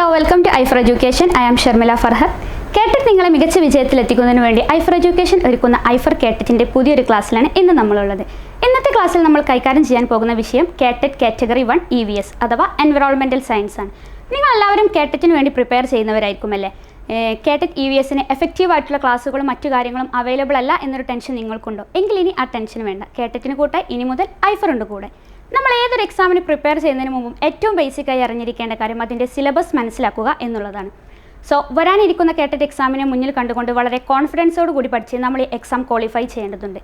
Hello welcome to Aifer education I am Sharmila Farhath KTET നിങ്ങളെ മികച്ച വിജയത്തിലെത്തിക്കുന്നതിന് വേണ്ടി ഐഫർ education ഒരുക്കുന്ന ഐഫർ കേട്ടറ്റിന്റെ പുതിയൊരു ക്ലാസ്സിലാണ് ഇന്ന് നമ്മളുള്ളത്. ഇന്നത്തെ ക്ലാസ്സിൽ നമ്മൾ കൈകാര്യം ചെയ്യാൻ പോകുന്ന വിഷയം KTET category one E V S അഥവാ എൻവിറോൺമെന്റൽ സയൻസ് ആണ്. നിങ്ങൾ എല്ലാവരും കേട്ടറ്റിന് വേണ്ടി പ്രിപ്പയർ ചെയ്യുന്നവരായിരിക്കുമല്ലേ കേട്ടറ്റ് ഇ വി എസിന് എഫക്റ്റീവ് ആയിട്ടുള്ള ക്ലാസ്സുകളും മറ്റു കാര്യങ്ങളും അവൈലബിൾ അല്ല എന്നൊരു ടെൻഷൻ നിങ്ങൾക്കുണ്ടോ? എങ്കിൽ ഇനി ആ ടെൻഷൻ വേണ്ട. കേട്ടറ്റിന് കൂട്ടായി ഇനി മുതൽ ഐഫർ ഉണ്ട് കൂടെ. നമ്മൾ ഏതൊരു എക്സാമിന് പ്രിപ്പയർ ചെയ്യുന്നതിന് മുമ്പും ഏറ്റവും ബേസിക്കായി അറിഞ്ഞിരിക്കേണ്ട കാര്യം അതിന്റെ സിലബസ് മനസ്സിലാക്കുക എന്നുള്ളതാണ്. സോ വരാനിരിക്കുന്ന കേട്ടറ്റ് എക്സാമിനെ മുന്നിൽ കണ്ടുകൊണ്ട് വളരെ കോൺഫിഡൻസോട് കൂടി പഠിച്ച് നമ്മൾ ഈ എക്സാം ക്വാളിഫൈ ചെയ്യേണ്ടതുണ്ട്.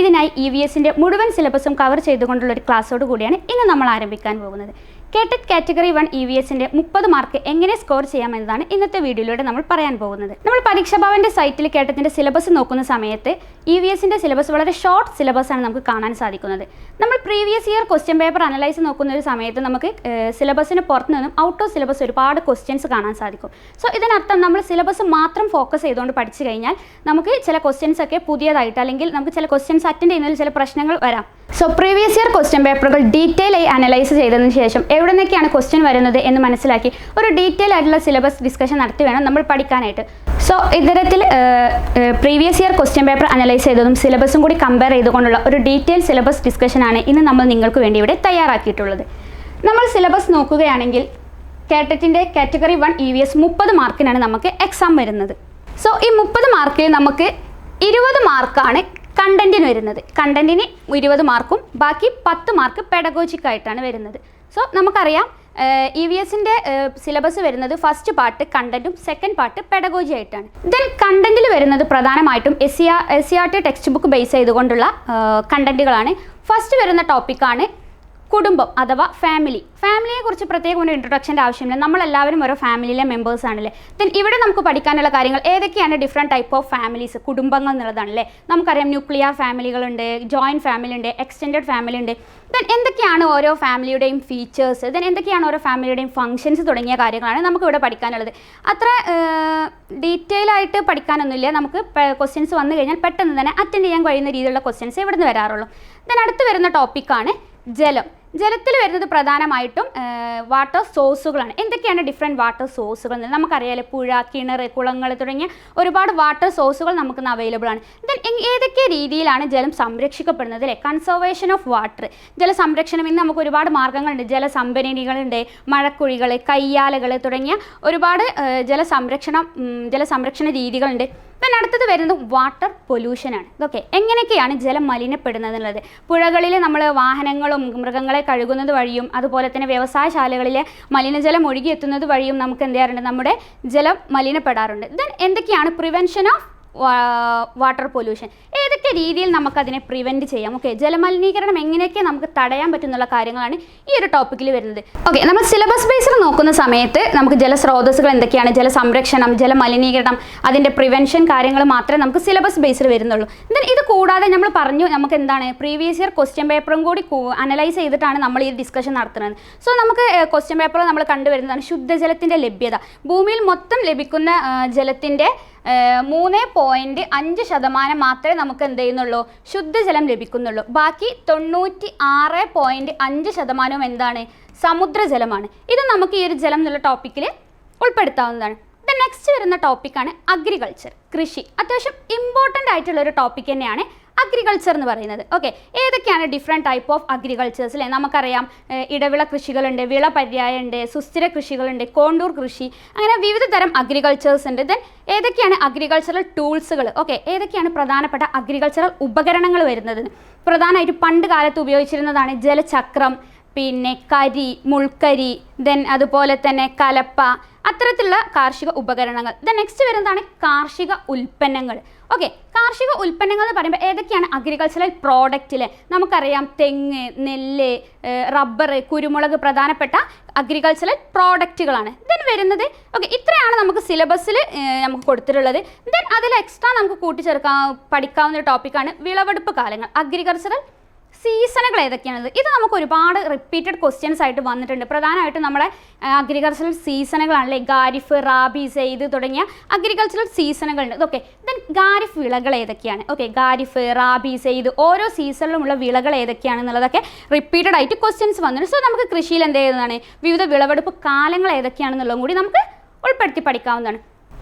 ഇതിനായി ഇ വി എസിന്റെ മുഴുവൻ സിലബസും കവർ ചെയ്തുകൊണ്ടുള്ള ഒരു ക്ലാസ്സോട് കൂടിയാണ് ഇന്ന് നമ്മൾ ആരംഭിക്കാൻ പോകുന്നത്. KTET category one E V എസിന്റെ മുപ്പത് മാർക്ക് എങ്ങനെ സ്കോർ ചെയ്യാമെന്നതാണ് ഇന്നത്തെ വീഡിയോയിലൂടെ നമ്മൾ പറയാൻ പോകുന്നത്. നമ്മൾ പരീക്ഷാഭവന്റെ സൈറ്റിൽ കേട്ടത്തിന്റെ സിലബസ് നോക്കുന്ന സമയത്ത് ഇ വി എസിന്റെ സിലബസ് വളരെ ഷോർട്ട് സിലബസ് ആണ് നമുക്ക് കാണാൻ സാധിക്കുന്നത്. നമ്മൾ previous year question paper analyse നോക്കുന്ന ഒരു സമയത്ത് നമുക്ക് സിലബസിന് പുറത്തു നിന്നും ഔട്ട് ഓഫ് സിലബസ് ഒരുപാട് ക്വസ്റ്റ്യൻസ് കാണാൻ സാധിക്കും. സോ ഇതിനർത്ഥം നമ്മൾ സിലബസ് മാത്രം ഫോക്കസ് ചെയ്തുകൊണ്ട് പഠിച്ചു കഴിഞ്ഞാൽ നമുക്ക് ചില ക്വസ്റ്റ്യൻസ് ഒക്കെ പുതിയതായിട്ട് അല്ലെങ്കിൽ നമുക്ക് ചില ക്വസ്റ്റ്യൻസ് അറ്റൻഡ് ചെയ്യുന്നതിൽ ചില പ്രശ്നങ്ങൾ വരാം. സോ പ്രീവിയസ് ഇയർ ക്വസ്റ്റ്യൻ പേപ്പറുകൾ ഡീറ്റെയിൽ ആയി അനലൈസ് ചെയ്തതിന് ശേഷം എവിടെ നിന്നൊക്കെയാണ് ക്വസ്റ്റ്യൻ വരുന്നത് എന്ന് മനസ്സിലാക്കി ഒരു ഡീറ്റെയിൽ ആയിട്ടുള്ള സിലബസ് ഡിസ്കഷൻ നടത്തി വേണം നമ്മൾ പഠിക്കാനായിട്ട്. സോ ഇത്തരത്തിൽ previous year question paper analyse ചെയ്തതും സിലബസും കൂടി കമ്പയർ ചെയ്തുകൊണ്ടുള്ള ഒരു ഡീറ്റെയിൽ സിലബസ് ഡിസ്കഷനാണ് ഇന്ന് നമ്മൾ നിങ്ങൾക്ക് വേണ്ടി ഇവിടെ തയ്യാറാക്കിയിട്ടുള്ളത്. നമ്മൾ സിലബസ് നോക്കുകയാണെങ്കിൽ കേട്ടറ്റിന്റെ category one E V S മുപ്പത് മാർക്കിനാണ് നമുക്ക് എക്സാം വരുന്നത്. സോ ഈ മുപ്പത് മാർക്കിൽ നമുക്ക് ഇരുപത് മാർക്കാണ് കണ്ടന്റിന് വരുന്നത്. കണ്ടന്റിന് ഇരുപത് മാർക്കും ബാക്കി പത്ത് മാർക്ക് പെഡഗോജിക്കായിട്ടാണ് വരുന്നത്. സോ നമുക്കറിയാം ഇ വി എസിന്റെ സിലബസ് വരുന്നത് ഫസ്റ്റ് പാർട്ട് കണ്ടന്റും സെക്കൻഡ് പാർട്ട് പെഡഗോജി ആയിട്ടാണ്. ദെൻ കണ്ടന്റിൽ വരുന്നത് പ്രധാനമായിട്ടും S C R S C R T text book base ചെയ്തുകൊണ്ടുള്ള കണ്ടന്റുകളാണ് ഫസ്റ്റ് വരുന്ന ടോപ്പിക്കാണ് കുടുംബം അഥവാ ഫാമിലി ഫാമിലിയെ കുറിച്ച് പ്രത്യേകം ഒരു ഇൻട്രൊഡക്ഷന്റെ ആവശ്യമില്ല. നമ്മളെല്ലാവരും ഓരോ ഫാമിലിയിലെ മെമ്പേഴ്സ് ആണല്ലേ? ദെൻ ഇവിടെ നമുക്ക് പഠിക്കാനുള്ള കാര്യങ്ങൾ ഏതൊക്കെയാണ് ഡിഫറെന്റ് ടൈപ്പ് ഓഫ് ഫാമിലീസ് കുടുംബങ്ങൾ എന്നുള്ളതാണല്ലേ? നമുക്കറിയാം ന്യൂക്ലിയർ ഫാമിലികളുണ്ട് ജോയിന്റ് ഫാമിലി ഉണ്ട് എക്സ്റ്റെൻഡ് ഫാമിലി ഉണ്ട് ദെൻ എന്തൊക്കെയാണ് ഓരോ ഫാമിലിയുടെയും ഫീച്ചേഴ്സ് ദെൻ എന്തൊക്കെയാണ് ഓരോ ഫാമിലിയുടെയും ഫംഗ്ഷൻസ് തുടങ്ങിയ കാര്യങ്ങളാണ് നമുക്ക് ഇവിടെ പഠിക്കാനുള്ളത്. അത്ര ഡീറ്റെയിൽ ആയിട്ട് പഠിക്കാനൊന്നുമില്ല. നമുക്ക് ക്വസ്റ്റ്യൻസ് വന്നു കഴിഞ്ഞാൽ പെട്ടെന്ന് തന്നെ അറ്റൻഡ് ചെയ്യാൻ കഴിയുന്ന രീതിയിലുള്ള ക്വസ്റ്റ്യൻസ് ഇവിടുന്ന് വരാറുള്ളൂ. ദെൻ അടുത്ത് വരുന്ന ടോപ്പിക്കാണ് ജലം. ജലത്തിൽ വരുന്നത് പ്രധാനമായിട്ടും വാട്ടർ സോഴ്സുകളാണ് എന്തൊക്കെയാണ് ഡിഫറെന്റ് വാട്ടർ സോഴ്സുകൾ എന്ന് നമുക്കറിയാലോ പുഴ കിണർ കുളങ്ങൾ തുടങ്ങിയ ഒരുപാട് വാട്ടർ സോഴ്സുകൾ നമുക്ക് അവൈലബിൾ ആണ്. ദെൻ ഏതൊക്കെ രീതിയിലാണ് ജലം സംരക്ഷിക്കപ്പെടുന്നത് അല്ലേ? കൺസർവേഷൻ ഓഫ് വാട്ടർ ജലസംരക്ഷണം ഇന്ന് നമുക്ക് ഒരുപാട് മാർഗങ്ങളുണ്ട് ജലസംഭരണികളുണ്ട് മഴക്കുഴികൾ കയ്യാലകൾ തുടങ്ങിയ ഒരുപാട് ജലസംരക്ഷണം ജലസംരക്ഷണ രീതികളുണ്ട്. പിന്നെ അടുത്തത് വരുന്നത് വാട്ടർ പൊല്യൂഷനാണ് ഇതൊക്കെ എങ്ങനെയൊക്കെയാണ് ജലം മലിനപ്പെടുന്നത് എന്നുള്ളത് പുഴകളിൽ നമ്മൾ വാഹനങ്ങളും മൃഗങ്ങളെ കഴുകുന്നത് വഴിയും അതുപോലെ തന്നെ വ്യവസായശാലകളിലെ മലിനജലം ഒഴുകിയെത്തുന്നത് വഴിയും നമുക്ക് എന്ത് ചെയ്യാറുണ്ട്? നമ്മുടെ ജലം മലിനപ്പെടാറുണ്ട്. ദെൻ എന്തൊക്കെയാണ് പ്രിവെൻഷൻ ഓഫ് വാട്ടർ പൊല്യൂഷൻ ഏതൊക്കെ രീതിയിൽ നമുക്ക് അതിനെ പ്രിവെന്റ് ചെയ്യാം? ഓക്കെ ജലമലിനീകരണം എങ്ങനെയൊക്കെ നമുക്ക് തടയാൻ പറ്റുന്നുള്ള കാര്യങ്ങളാണ് ഈ ഒരു ടോപ്പിക്കിൽ വരുന്നത്. ഓക്കെ നമ്മൾ സിലബസ് ബേസിൽ നോക്കുന്ന സമയത്ത് നമുക്ക് ജലസ്രോതസ്സുകൾ എന്തൊക്കെയാണ്? ജലസംരക്ഷണം ജലമലിനീകരണം അതിന്റെ പ്രിവെൻഷൻ കാര്യങ്ങൾ മാത്രമേ നമുക്ക് സിലബസ് ബേസിൽ വരുന്നുള്ളൂ. ദെൻ ഇത് കൂടാതെ നമ്മൾ പറഞ്ഞു നമുക്ക് എന്താണ്? പ്രീവിയസ് ഇയർ ക്വസ്റ്റ്യൻ പേപ്പറും കൂടി അനലൈസ് ചെയ്തിട്ടാണ് നമ്മൾ ഈ ഡിസ്കഷൻ നടത്തുന്നത്. സോ നമുക്ക് ക്വസ്റ്റ്യൻ പേപ്പർ നമ്മൾ കണ്ടുവരുന്നതാണ് ശുദ്ധജലത്തിന്റെ ലഭ്യത. ഭൂമിയിൽ മൊത്തം ലഭിക്കുന്ന ജലത്തിന്റെ മൂന്ന് പോയിന്റ് അഞ്ച് ശതമാനം മാത്രമേ നമുക്ക് എന്ത് ചെയ്യുന്നുള്ളൂ? ശുദ്ധജലം ലഭിക്കുന്നുള്ളൂ. ബാക്കി തൊണ്ണൂറ്റി ആറ് പോയിന്റ് അഞ്ച് ശതമാനവും എന്താണ്? സമുദ്രജലമാണ്. ഇത് നമുക്ക് ഈ ഒരു ജലം എന്നുള്ള ടോപ്പിക്കിൽ ഉൾപ്പെടുത്താവുന്നതാണ്. ദ നെക്സ്റ്റ് വരുന്ന ടോപ്പിക്കാണ് അഗ്രികൾച്ചർ കൃഷി. അത്യാവശ്യം ഇമ്പോർട്ടന്റ് ആയിട്ടുള്ള ഒരു ടോപ്പിക് തന്നെയാണ് അഗ്രികൾച്ചർ എന്ന് പറയുന്നത്. ഓക്കെ ഏതൊക്കെയാണ് ഡിഫറെന്റ് ടൈപ്പ് ഓഫ് അഗ്രികൾച്ചേഴ്സ് അല്ലേ നമുക്കറിയാം ഇടവിള കൃഷികളുണ്ട് വിള പര്യായമുണ്ട് സുസ്ഥിര കൃഷികളുണ്ട് കോണ്ടൂർ കൃഷി അങ്ങനെ വിവിധ തരം അഗ്രികൾച്ചേഴ്സ് ഉണ്ട്. ദെൻ ഏതൊക്കെയാണ് അഗ്രികൾച്ചറൽ ടൂൾസുകൾ ഓക്കെ ഏതൊക്കെയാണ് പ്രധാനപ്പെട്ട അഗ്രികൾച്ചറൽ ഉപകരണങ്ങൾ വരുന്നത്? പ്രധാനമായിട്ട് പണ്ട് കാലത്ത് ഉപയോഗിച്ചിരുന്നതാണ് ജലചക്രം പിന്നെ കരി മുൾക്കരി ദെൻ അതുപോലെ തന്നെ കലപ്പ അത്തരത്തിലുള്ള കാർഷിക ഉപകരണങ്ങൾ. ദ നെക്സ്റ്റ് വരുന്നതാണ് കാർഷിക ഉൽപ്പന്നങ്ങൾ. ഓക്കെ കാർഷിക ഉൽപ്പന്നങ്ങൾ എന്ന് പറയുമ്പോൾ ഏതൊക്കെയാണ് അഗ്രികൾച്ചറൽ പ്രോഡക്റ്റിൽ നമുക്കറിയാം തെങ്ങ് നെല്ല് റബ്ബർ കുരുമുളക് പ്രധാനപ്പെട്ട അഗ്രികൾച്ചറൽ പ്രോഡക്റ്റുകളാണ് ദെൻ വരുന്നത് ഓക്കെ ഇത്രയാണ് നമുക്ക് സിലബസിൽ നമുക്ക് കൊടുത്തിട്ടുള്ളത്. ദെൻ അതിൽ എക്സ്ട്രാ നമുക്ക് കൂട്ടിച്ചേർക്കാൻ പഠിക്കാവുന്ന ഒരു ടോപ്പിക്കാണ് വിളവെടുപ്പ് കാലങ്ങൾ. അഗ്രികൾച്ചറൽ സീസണുകൾ ഏതൊക്കെയാണത് ഇത് നമുക്ക് ഒരുപാട് റിപ്പീറ്റഡ് ക്വസ്റ്റ്യൻസ് ആയിട്ട് വന്നിട്ടുണ്ട്. പ്രധാനമായിട്ടും നമ്മുടെ അഗ്രികൾച്ചറൽ സീസണുകളാണല്ലേ ഗാരിഫ് റാബി സെയ്ദ് തുടങ്ങിയ അഗ്രികൾച്ചറൽ സീസണുകളുണ്ട് ഇതൊക്കെ ദെൻ ഗാരിഫ് വിളകൾ ഏതൊക്കെയാണ്? ഓക്കെ ഗാരിഫ് റാബി സെയ്ദ് ഓരോ സീസണിലുമുള്ള വിളകൾ ഏതൊക്കെയാണെന്നുള്ളതൊക്കെ റിപ്പീറ്റഡ് ആയിട്ട് ക്വസ്റ്റ്യൻസ് വന്നിട്ടുണ്ട്. സോ നമുക്ക് കൃഷിയിൽ എന്ത് ചെയ്യുന്നതാണ്? വിവിധ വിളവെടുപ്പ് കാലങ്ങൾ ഏതൊക്കെയാണെന്നുള്ളതും കൂടി നമുക്ക് ഉൾപ്പെടുത്തി പഠിക്കാവുന്നതാണ്.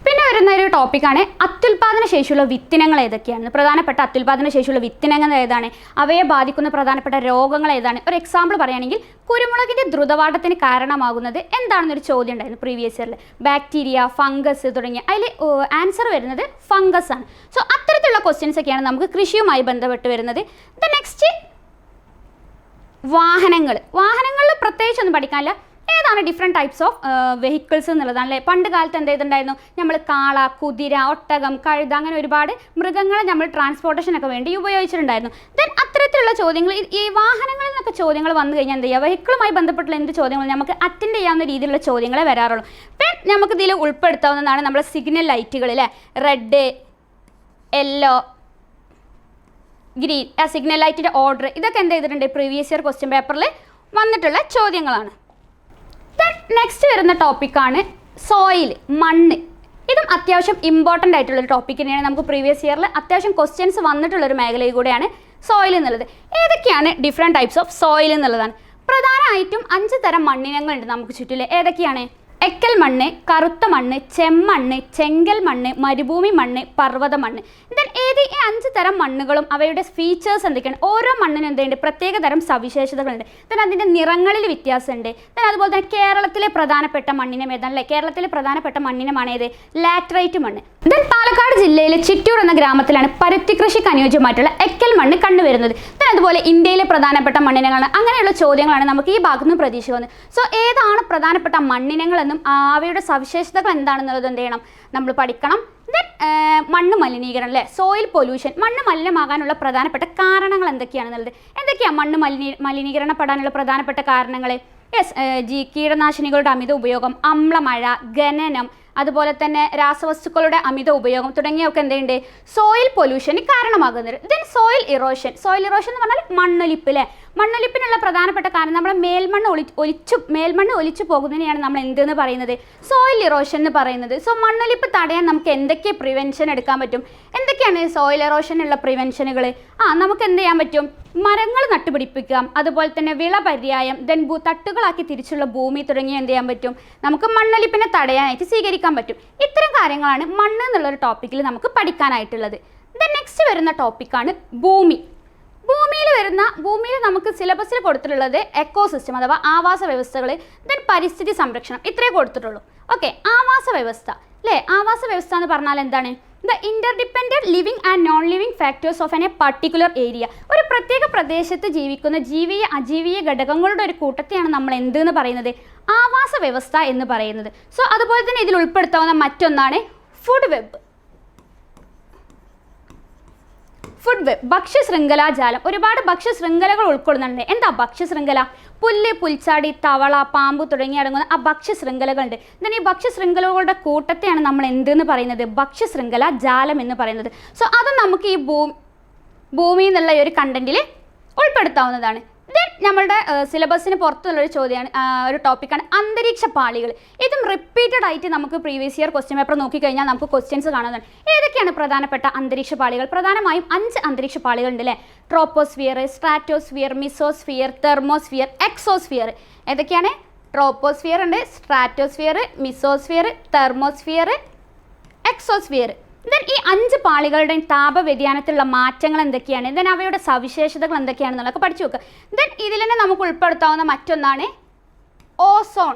പിന്നെ വരുന്ന ഒരു ടോപ്പിക്കാണ് അത്യുൽപാദന ശേഷിയുള്ള വിത്തിനങ്ങൾ ഏതൊക്കെയാണ്? പ്രധാനപ്പെട്ട അത്യുൽപാദന ശേഷിയുള്ള വിത്തിനങ്ങൾ ഏതാണ്? അവയെ ബാധിക്കുന്ന പ്രധാനപ്പെട്ട രോഗങ്ങൾ ഏതാണ്? ഒരു എക്സാമ്പിൾ പറയുകയാണെങ്കിൽ കുരുമുളകിന്റെ ദ്രുതവാട്ടത്തിന് കാരണമാകുന്നത് എന്താണെന്നൊരു ചോദ്യം ഉണ്ടായിരുന്നു പ്രീവിയസ് ഇയറിൽ ബാക്ടീരിയ ഫംഗസ് തുടങ്ങിയ. അതിൽ ആൻസർ വരുന്നത് ഫംഗസ് ആണ്. സോ അത്തരത്തിലുള്ള ക്വസ്റ്റ്യൻസ് ഒക്കെയാണ് നമുക്ക് കൃഷിയുമായി ബന്ധപ്പെട്ട് വരുന്നത്. ദ നെക്സ്റ്റ് വാഹനങ്ങൾ. വാഹനങ്ങളിൽ പ്രത്യേകിച്ചൊന്നും പഠിക്കാനില്ല. ഏതാണ് ഡിഫറെന്റ് ടൈപ്സ് ഓഫ് വെഹിക്കിൾസ് എന്നുള്ളതാണ് അല്ലേ? പണ്ട് കാലത്ത് എന്ത് ചെയ്തിട്ടുണ്ടായിരുന്നു? നമ്മൾ കാള കുതിര ഒട്ടകം കഴുത അങ്ങനെ ഒരുപാട് മൃഗങ്ങളെ നമ്മൾ ട്രാൻസ്പോർട്ടേഷനൊക്കെ വേണ്ടി ഉപയോഗിച്ചിട്ടുണ്ടായിരുന്നു. ദെൻ അത്തരത്തിലുള്ള ചോദ്യങ്ങൾ ഈ- വാഹനങ്ങളിൽ നിന്നൊക്കെ ചോദ്യങ്ങൾ വന്നു കഴിഞ്ഞാൽ എന്ത് ചെയ്യുക? വെഹിക്കിളുമായി ബന്ധപ്പെട്ടുള്ള എന്ത് ചോദ്യങ്ങൾ? നമുക്ക് അറ്റൻഡ് ചെയ്യാവുന്ന രീതിയിലുള്ള ചോദ്യങ്ങളെ വരാറുള്ളൂ. പിന്നെ നമുക്ക് ഇതിൽ ഉൾപ്പെടുത്താവുന്നതാണ് നമ്മുടെ സിഗ്നൽ ലൈറ്റുകൾ അല്ലേ? റെഡ് യെല്ലോ ഗ്രീൻ ആ സിഗ്നൽ ലൈറ്റിന്റെ ഓർഡർ ഇതൊക്കെ എന്ത് ചെയ്തിട്ടുണ്ട്? പ്രീവിയസ് ഇയർ ക്വസ്റ്റ്യൻ പേപ്പറിൽ വന്നിട്ടുള്ള ചോദ്യങ്ങളാണ്. നെക്സ്റ്റ് വരുന്ന ടോപ്പിക്കാണ് സോയിൽ മണ്ണ്. ഇതും അത്യാവശ്യം ഇമ്പോർട്ടന്റ് ആയിട്ടുള്ള ഒരു ടോപ്പിക് തന്നെയാണ് നമുക്ക് പ്രീവിയസ് ഇയറിൽ അത്യാവശ്യം ക്വസ്റ്റ്യൻസ് വന്നിട്ടുള്ള ഒരു മേഖലയിൽ കൂടെയാണ് സോയിൽ എന്നുള്ളത്. ഏതൊക്കെയാണ് ഡിഫറെന്റ് ടൈപ്സ് ഓഫ് സോയിൽ എന്നുള്ളതാണ്? പ്രധാനമായിട്ടും അഞ്ച് തരം മണ്ണിനങ്ങളുണ്ട് നമുക്ക് ചുറ്റിലെ. ഏതൊക്കെയാണ്? എക്കൽ മണ്ണ് കറുത്ത മണ്ണ് ചെമ്മണ്ണ് ചെങ്കൽ മണ്ണ് മരുഭൂമി മണ്ണ് പർവത മണ്ണ്. ദെൻ ഏത് ഈ അഞ്ച് തരം മണ്ണുകളും അവയുടെ ഫീച്ചേഴ്സ് എന്തൊക്കെയാണ്? ഓരോ മണ്ണിനും എന്തുണ്ട് പ്രത്യേക തരം സവിശേഷതകളുണ്ട്. ദെൻ അതിന്റെ നിറങ്ങളിൽ വ്യത്യാസമുണ്ട്. ദെൻ അതുപോലെ തന്നെ കേരളത്തിലെ പ്രധാനപ്പെട്ട മണ്ണിനം ഏതാണ് അല്ലേ? കേരളത്തിലെ പ്രധാനപ്പെട്ട മണ്ണിനമാണ് ഏത്? ലാറ്ററൈറ്റ് മണ്ണ്. ദെൻ പാലക്കാട് ജില്ലയിലെ ചിറ്റൂർ എന്ന ഗ്രാമത്തിലാണ് പരുത്തി കൃഷിക്ക് അനുയോജ്യമായിട്ടുള്ള എക്കൽ മണ്ണ് കണ്ടുവരുന്നത് ദെൻ അതുപോലെ ഇന്ത്യയിലെ പ്രധാനപ്പെട്ട മണ്ണിനങ്ങളാണ്. അങ്ങനെയുള്ള ചോദ്യങ്ങളാണ് നമുക്ക് ഈ ഭാഗത്തുനിന്ന് പ്രതീക്ഷിക്കുന്നത് സോ ഏതാണ് പ്രധാനപ്പെട്ട മണ്ണിനങ്ങളെന്നും ആ, അവയുടെ സവിശേഷതകൾ എന്താണെന്നുള്ളത് എന്ത് ചെയ്യണം നമ്മൾ പഠിക്കണം. ദെൻ മണ്ണ് മലിനീകരണം അല്ലേ സോയിൽ പൊല്യൂഷൻ മണ്ണ് മലിനമാകാനുള്ള പ്രധാനപ്പെട്ട കാരണങ്ങൾ എന്തൊക്കെയാണെന്നുള്ളത്? എന്തൊക്കെയാണ് മണ്ണ് മലിനീ മലിനീകരണപ്പെടാനുള്ള പ്രധാനപ്പെട്ട കാരണങ്ങൾ യെസ് ജി കീടനാശിനികളുടെ അമിത ഉപയോഗം അമ്ലമഴ ഖനനം അതുപോലെ തന്നെ രാസവസ്തുക്കളുടെ അമിത ഉപയോഗം തുടങ്ങിയൊക്കെ എന്തുണ്ട് സോയിൽ പൊല്യൂഷന് കാരണമാകുന്നത്. Then soil erosion soil erosion എന്ന് പറഞ്ഞാൽ മണ്ണൊലിപ്പ് അല്ലേ മണ്ണൊലിപ്പിനുള്ള പ്രധാനപ്പെട്ട കാരണം നമ്മൾ മേൽമണ്ണ് ഒളി ഒലിച്ചു മേൽമണ്ണ് ഒലിച്ചു പോകുന്നതിനെയാണ് നമ്മൾ എന്തെന്ന് പറയുന്നത്? സോയിൽ ഇറോഷൻ എന്ന് പറയുന്നത്. സോ മണ്ണൊലിപ്പ് തടയാൻ നമുക്ക് എന്തൊക്കെ പ്രിവെൻഷൻ എടുക്കാൻ പറ്റും? എന്തൊക്കെയാണ് സോയിൽ ഇറോഷനുള്ള പ്രിവെൻഷനുകൾ ആ നമുക്ക് എന്ത് ചെയ്യാൻ പറ്റും? മരങ്ങൾ നട്ടുപിടിപ്പിക്കാം അതുപോലെ തന്നെ വിള പര്യായം ദെൻ ഭൂ തട്ടുകളാക്കി തിരിച്ചുള്ള ഭൂമി തുടങ്ങിയ എന്ത് ചെയ്യാൻ പറ്റും? നമുക്ക് മണ്ണൊലിപ്പിനെ തടയാനായിട്ട് സ്വീകരിക്കാൻ പറ്റും. ഇത്തരം കാര്യങ്ങളാണ് മണ്ണ് എന്നുള്ളൊരു ടോപ്പിക്കിൽ നമുക്ക് പഠിക്കാനായിട്ടുള്ളത്. ദെൻ നെക്സ്റ്റ് വരുന്ന ടോപ്പിക്കാണ് ഭൂമി. ഭൂമിയിൽ വരുന്ന ഭൂമിയിൽ നമുക്ക് സിലബസിൽ കൊടുത്തിട്ടുള്ളത് എക്കോസിസ്റ്റം അഥവാ ആവാസ വ്യവസ്ഥകൾ ദെൻ പരിസ്ഥിതി സംരക്ഷണം ഇത്രേ കൊടുത്തിട്ടുള്ളൂ. ഓക്കെ ആവാസ വ്യവസ്ഥ അല്ലേ ആവാസ വ്യവസ്ഥ എന്ന് പറഞ്ഞാൽ എന്താണ്? The interdependent living and non living factors of an a particular area ഒരു പ്രത്യേക പ്രദേശത്ത് ജീവിക്കുന്ന ജീവിയ അജീവീയ ഘടകങ്ങളുടെ ഒരു കൂട്ടത്തെയാണ് നമ്മൾ എന്ത് എന്ന് പറയുന്നത്? ആവാസ വ്യവസ്ഥ എന്ന് പറയുന്നത്. സോ അതുപോലെ തന്നെ ഇതിൽ ഉൾപ്പെടുത്താവുന്ന മറ്റൊന്നാണ് ഫുഡ് വെബ് ഫുഡ് വെബ് ഭക്ഷ്യശൃംഖലാജാലം ഒരുപാട് ഭക്ഷ്യ ശൃംഖലകൾ ഉൾക്കൊള്ളുന്നുണ്ട്. എന്താ ഭക്ഷ്യ ശൃംഖല പുല്ല് പുൽച്ചാടി തവള പാമ്പ് തുടങ്ങി അടങ്ങുന്ന ആ ഭക്ഷ്യ ശൃംഖലകളുണ്ട് എന്നാൽ ഈ ഭക്ഷ്യ ശൃംഖലകളുടെ കൂട്ടത്തെയാണ് നമ്മൾ എന്തെന്ന് പറയുന്നത്? ഭക്ഷ്യ ശൃംഖല ജാലം എന്ന് പറയുന്നത്. സോ അത് നമുക്ക് ഈ ഭൂ ഭൂമി എന്നുള്ള ഒരു കണ്ടന്റിൽ ഉൾപ്പെടുത്താവുന്നതാണ്. നമ്മളുടെ സിലബസിന് പുറത്തുള്ളൊരു ചോദ്യമാണ് ഒരു ടോപ്പിക്കാണ് അന്തരീക്ഷ പാളികൾ. ഇതും റിപ്പീറ്റഡ് ആയിട്ട് നമുക്ക് പ്രീവിയസ് ഇയർ ക്വസ്റ്റ്യൻ പേപ്പർ നോക്കിക്കഴിഞ്ഞാൽ നമുക്ക് ക്വസ്റ്റ്യൻസ് കാണുന്നതാണ്. ഏതൊക്കെയാണ് പ്രധാനപ്പെട്ട അന്തരീക്ഷ പാളികൾ? പ്രധാനമായും അഞ്ച് അന്തരീക്ഷ പാളികൾ ഉണ്ട് അല്ലേ troposphere stratosphere mesosphere thermosphere exosphere ഏതൊക്കെയാണ്? ട്രോപ്പോസ്ഫിയർ ഉണ്ട് stratosphere mesosphere thermosphere exosphere then ഈ അഞ്ച് പാളികളുടെയും താപവ്യതിയാനത്തിലുള്ള മാറ്റങ്ങൾ എന്തൊക്കെയാണ്? ദെൻ അവയുടെ സവിശേഷതകൾ എന്തൊക്കെയാണെന്നുള്ളതൊക്കെ പഠിച്ചു വെക്കുക ദെൻ ഇതിൽ തന്നെ നമുക്ക് ഉൾപ്പെടുത്താവുന്ന മറ്റൊന്നാണ് ഓസോൺ.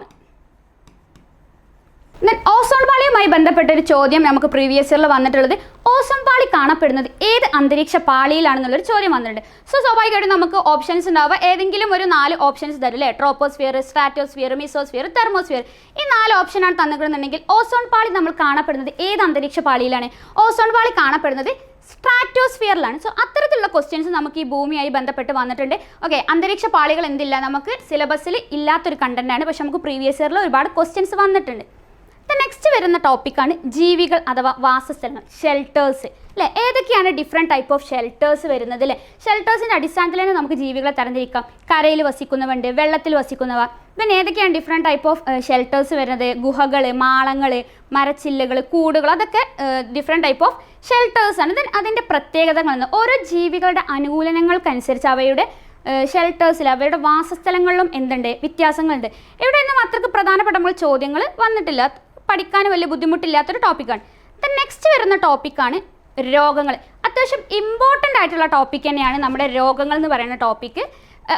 ഓസോൺ പാളിയുമായി ബന്ധപ്പെട്ട ഒരു ചോദ്യം നമുക്ക് പ്രീവിയസ് ഇയറിൽ വന്നിട്ടുള്ളത്. ഓസോൺ പാളി കാണപ്പെടുന്നത് ഏത് അന്തരീക്ഷ പാളിയിലാണെന്നുള്ളൊരു ചോദ്യം വന്നിട്ടുണ്ട്. സോ സ്വാഭാവികമായിട്ടും നമുക്ക് ഓപ്ഷൻസ് ഉണ്ടാവുക. ഏതെങ്കിലും ഒരു നാല് ഓപ്ഷൻസ് തരും അല്ലേ? ട്രോപ്പോസ്ഫിയർ സ്ട്രാറ്റോസ്ഫിയർ മിസോസ്ഫിയർ തെർമോസ്ഫിയർ ഈ നാല് ഓപ്ഷനാണ് തന്നിട്ടുണ്ടെങ്കിൽ ഓസോൺ പാളി നമ്മൾ കാണപ്പെടുന്നത് ഏത് അന്തരീക്ഷ പാളിയിലാണ്? ഓസോൺ പാളി കാണപ്പെടുന്നത് സ്ട്രാറ്റോസ്ഫിയറിലാണ് സോ അത്തരത്തിലുള്ള ക്വസ്റ്റ്യൻസ് നമുക്ക് ഈ ഭൂമിയായി ബന്ധപ്പെട്ട് വന്നിട്ടുണ്ട്. ഓക്കെ അന്തരീക്ഷ പാളികൾ എന്തില്ല? നമുക്ക് സിലബസിൽ ഇല്ലാത്തൊരു കണ്ടന്റാണ് പക്ഷെ നമുക്ക് പ്രീവിയസ് ഇയറിൽ ഒരുപാട് ക്വസ്റ്റ്യൻസ് വന്നിട്ടുണ്ട്. നെക്സ്റ്റ് വരുന്ന ടോപ്പിക്കാണ് ജീവികൾ അഥവാ വാസസ്ഥലങ്ങൾ ഷെൽട്ടേഴ്സ് അല്ലേ ഏതൊക്കെയാണ് ഡിഫറെന്റ് ടൈപ്പ് ഓഫ് ഷെൽട്ടേഴ്സ് വരുന്നത് അല്ലേ ഷെൽട്ടേഴ്സിന്റെ അടിസ്ഥാനത്തിൽ തന്നെ നമുക്ക് ജീവികളെ തരംതിരിക്കാം. കരയിൽ വസിക്കുന്നവണ്ട് വെള്ളത്തിൽ വസിക്കുന്നവ പിന്നെ ഏതൊക്കെയാണ് ഡിഫറെന്റ് ടൈപ്പ് ഓഫ് ഷെൽട്ടേഴ്സ് വരുന്നത്? ഗുഹകൾ മാളങ്ങൾ മരച്ചില്ലുകൾ കൂടുകൾ അതൊക്കെ ഡിഫറെന്റ് ടൈപ്പ് ഓഫ് ഷെൽട്ടേഴ്സ് ആണ്. ദെൻ അതിന്റെ പ്രത്യേകതകളെന്ന് ഓരോ ജീവികളുടെ അനുകൂലനങ്ങൾക്കനുസരിച്ച് അവയുടെ ഷെൽട്ടേഴ്സിൽ അവരുടെ വാസസ്ഥലങ്ങളിലും എന്തുണ്ട്? വ്യത്യാസങ്ങളുണ്ട്. ഇവിടെ നിന്നും അത്രയ്ക്ക് പ്രധാനപ്പെട്ട നമ്മൾ ചോദ്യങ്ങൾ വന്നിട്ടില്ല. പഠിക്കാൻ വലിയ ബുദ്ധിമുട്ടില്ലാത്തൊരു ടോപ്പിക്കാണ് ദ നെക്സ്റ്റ് വരുന്ന ടോപ്പിക്കാണ് രോഗങ്ങൾ. അത്യാവശ്യം ഇമ്പോർട്ടന്റ് ആയിട്ടുള്ള ടോപ്പിക് തന്നെയാണ് നമ്മുടെ രോഗങ്ങൾ എന്ന് പറയുന്ന ടോപ്പിക്ക്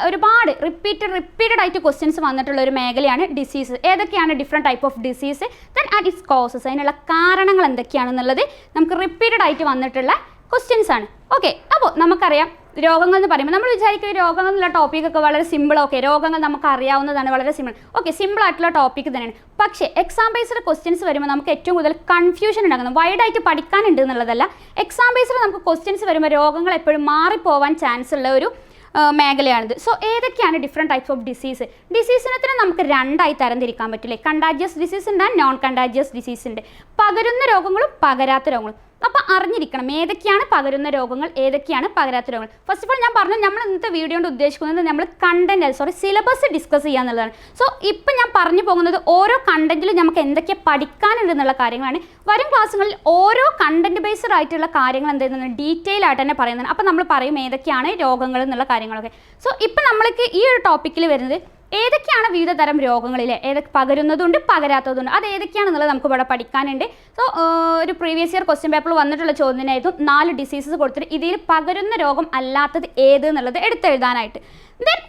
ഒരുപാട് റിപ്പീറ്റഡ് റിപ്പീറ്റഡ് ആയിട്ട് ക്വസ്റ്റ്യൻസ് വന്നിട്ടുള്ള ഒരു മേഖലയാണ് ഡിസീസ് ഏതൊക്കെയാണ് different type of disease then at its causes അതിനുള്ള കാരണങ്ങൾ എന്തൊക്കെയാണെന്നുള്ളത് നമുക്ക് റിപ്പീറ്റഡ് ആയിട്ട് വന്നിട്ടുള്ള ക്വസ്റ്റ്യൻസ് ആണ്. ഓക്കെ അപ്പോൾ നമുക്കറിയാം രോഗങ്ങൾ എന്ന് പറയുമ്പോൾ നമ്മൾ വിചാരിക്കും ഈ രോഗങ്ങൾ എന്നുള്ള ടോപ്പിക്കൊക്കെ വളരെ സിമ്പിൾ ഓക്കെ രോഗങ്ങൾ നമുക്ക് അറിയാവുന്നതാണ് വളരെ സിമ്പിൾ ഓക്കെ സിമ്പിൾ ആയിട്ടുള്ള ടോപ്പിക് തന്നെയാണ്. പക്ഷേ എക്സാം ബേസ്ഡ് ക്വസ്റ്റ്യൻസ് വരുമ്പോൾ നമുക്ക് ഏറ്റവും കൂടുതൽ കൺഫ്യൂഷൻ ഉണ്ടാകുന്നത് വൈഡായിട്ട് പഠിക്കാനുണ്ട് എന്നുള്ളതല്ല. എക്സാം ബേസ്ഡ് നമുക്ക് ക്വസ്റ്റ്യൻസ് വരുമ്പോൾ രോഗങ്ങൾ എപ്പോഴും മാറിപ്പോവാൻ ചാൻസ് ഉള്ള ഒരു മേഖലയാണിത്. സോ ഏതൊക്കെയാണ് ഡിഫറെന്റ് ടൈപ്സ് ഓഫ് ഡിസീസ് ഡിസീസിനെ തന്നെ നമുക്ക് രണ്ടായി തരംതിരിക്കാൻ പറ്റില്ലേ? കണ്ടാജിയസ് ഡിസീസ് ഉണ്ട് നോൺ കണ്ടാജിയസ് ഡിസീസ് ഉണ്ട്. പകരുന്ന രോഗങ്ങളും പകരാത്ത രോഗങ്ങളും. അപ്പോൾ അറിഞ്ഞിരിക്കണം ഏതൊക്കെയാണ് പകരുന്ന രോഗങ്ങൾ ഏതൊക്കെയാണ് പകരാത്ത രോഗങ്ങൾ. ഫസ്റ്റ് ഓഫ് ഓൾ ഞാൻ പറഞ്ഞു നമ്മൾ ഇന്നത്തെ വീഡിയോ കൊണ്ട് ഉദ്ദേശിക്കുന്നത് നമ്മൾ കണ്ടന്റ് സോറി സിലബസ് ഡിസ്കസ് ചെയ്യുക എന്നുള്ളതാണ് സോ ഇപ്പം ഞാൻ പറഞ്ഞു പോകുന്നത് ഓരോ കണ്ടന്റിലും നമുക്ക് എന്തൊക്കെ പഠിക്കാനുണ്ട് എന്നുള്ള കാര്യങ്ങളാണ്. വരും ക്ലാസ്സുകളിൽ ഓരോ കണ്ടന്റ് ബേസ്ഡ് ആയിട്ടുള്ള കാര്യങ്ങൾ എന്തെയ്യുന്നത് ഡീറ്റെയിൽ ആയിട്ട് തന്നെ പറയുന്നത് അപ്പോൾ നമ്മൾ പറയും ഏതൊക്കെയാണ് രോഗങ്ങൾ എന്നുള്ള കാര്യങ്ങളൊക്കെ. സോ ഇപ്പം നമ്മൾക്ക് ഈ ഒരു ടോപ്പിക്കിൽ വരുന്നത് ഏതൊക്കെയാണ് വിവിധ തരം രോഗങ്ങളിൽ ഏതൊക്കെ പകരുന്നതുണ്ട് പകരാത്തതുണ്ട്? അത് ഏതൊക്കെയാണെന്നുള്ളത് നമുക്ക് ഇവിടെ പഠിക്കാനുണ്ട്. സോ ഒരു പ്രീവിയസ് ഇയർ ക്വസ്റ്റ്യൻ പേപ്പറിൽ വന്നിട്ടുള്ള ചോദ്യത്തിനായിരുന്നു നാല് ഡിസീസസ് കൊടുത്തിട്ട് ഇതിൽ പകരുന്ന രോഗം അല്ലാത്തത് ഏത് എന്നുള്ളത് എടുത്തെഴുതാനായിട്ട്. ദെൻ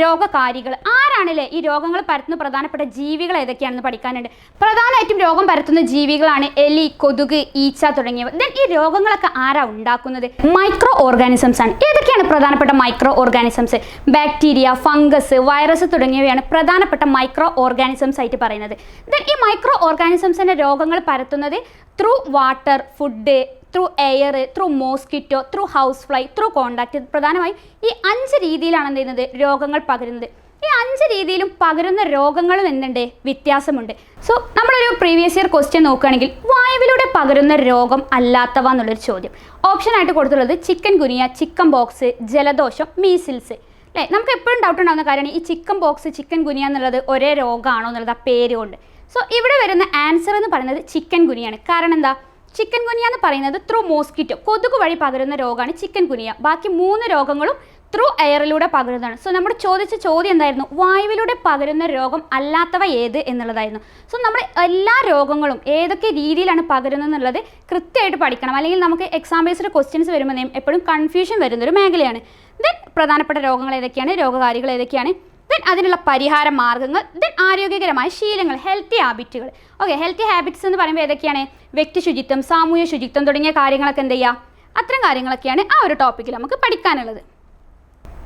രോഗകാരികൾ. ആരാണല്ലേ ഈ രോഗങ്ങൾ പരത്തുന്ന പ്രധാനപ്പെട്ട ജീവികൾ ഏതൊക്കെയാണെന്ന് പഠിക്കാനുണ്ട്? പ്രധാനമായിട്ടും രോഗം പരത്തുന്ന ജീവികളാണ് എലി കൊതുക് ഈച്ച തുടങ്ങിയവ. ദെൻ ഈ രോഗങ്ങളൊക്കെ ആരാ ഉണ്ടാക്കുന്നത്? മൈക്രോ ഓർഗാനിസംസ് ആണ്. ഏതൊക്കെയാണ് പ്രധാനപ്പെട്ട micro organisms bacteria fungus virus തുടങ്ങിയവയാണ് പ്രധാനപ്പെട്ട മൈക്രോ ഓർഗാനിസംസ് ആയിട്ട് പറയുന്നത്. ദെൻ ഈ മൈക്രോ ഓർഗാനിസംസിന്റെ രോഗങ്ങൾ പരത്തുന്നത് through water food through air through mosquito through house fly through contact പ്രധാനമായും ഈ അഞ്ച് രീതിയിലാണ് എന്ത് ചെയ്യുന്നത്? രോഗങ്ങൾ പകരുന്നത്. ഈ അഞ്ച് രീതിയിലും പകരുന്ന രോഗങ്ങളും എന്തുണ്ട്? വ്യത്യാസമുണ്ട്. സോ നമ്മളൊരു പ്രീവിയസ് ഇയർ ക്വസ്റ്റ്യൻ നോക്കുകയാണെങ്കിൽ വായുവിലൂടെ പകരുന്ന രോഗം അല്ലാത്തവ എന്നുള്ളൊരു ചോദ്യം. ഓപ്ഷൻ ആയിട്ട് കൊടുത്തുള്ളത് ചിക്കൻ ഗുനിയ ചിക്കൻ ബോക്സ് ജലദോഷം മീസിൽസ് അല്ലേ? നമുക്ക് എപ്പോഴും ഡൗട്ട് ഉണ്ടാകുന്ന കാര്യമാണ് ഈ ചിക്കൻ ബോക്സ് ചിക്കൻ ഗുനിയ എന്നുള്ളത് ഒരേ രോഗമാണോ എന്നുള്ളത് ആ പേര് കൊണ്ട്. സോ ഇവിടെ വരുന്ന ആൻസർ എന്ന് പറയുന്നത് ചിക്കൻ ഗുനിയാണ്. കാരണം എന്താ? ചിക്കൻ ഗുനിയ എന്ന് പറയുന്നത് ത്രൂ മോസ്കിറ്റോ കൊതുക് വഴി പകരുന്ന രോഗമാണ് ചിക്കൻ ഗുനിയ. ബാക്കി മൂന്ന് രോഗങ്ങളും ത്രൂ എയറിലൂടെ പകരുന്നതാണ്. സോ നമ്മൾ ചോദിച്ച ചോദ്യം എന്തായിരുന്നു? വായുവിലൂടെ പകരുന്ന രോഗം അല്ലാത്തവ ഏത് എന്നുള്ളതായിരുന്നു. സോ നമ്മൾ എല്ലാ രോഗങ്ങളും ഏതൊക്കെ രീതിയിലാണ് പകരുന്നത് എന്നുള്ളത് കൃത്യമായിട്ട് പഠിക്കണം. അല്ലെങ്കിൽ നമുക്ക് എക്സാം ബേസ്ഡ് ക്വസ്റ്റ്യൻസ് വരുമ്പോഴേയും എപ്പോഴും കൺഫ്യൂഷൻ വരുന്നൊരു മേഖലയാണ്. ദെൻ പ്രധാനപ്പെട്ട രോഗങ്ങൾ ഏതൊക്കെയാണ്? രോഗകാരികൾ ഏതൊക്കെയാണ്? ദെൻ അതിനുള്ള പരിഹാര മാർഗങ്ങൾ ദെൻ ആരോഗ്യകരമായ ശീലങ്ങൾ ഹെൽത്തി ഹാബിറ്റുകൾ ഓക്കെ ഹെൽത്തി ഹാബിറ്റ്സ് എന്ന് പറയുമ്പോൾ ഏതൊക്കെയാണ്? വ്യക്തി ശുചിത്വം സാമൂഹ്യ ശുചിത്വം തുടങ്ങിയ കാര്യങ്ങളൊക്കെ എന്ത് ചെയ്യുക അത്തരം കാര്യങ്ങളൊക്കെയാണ് ആ ഒരു ടോപ്പിക്കിൽ നമുക്ക് പഠിക്കാനുള്ളത്.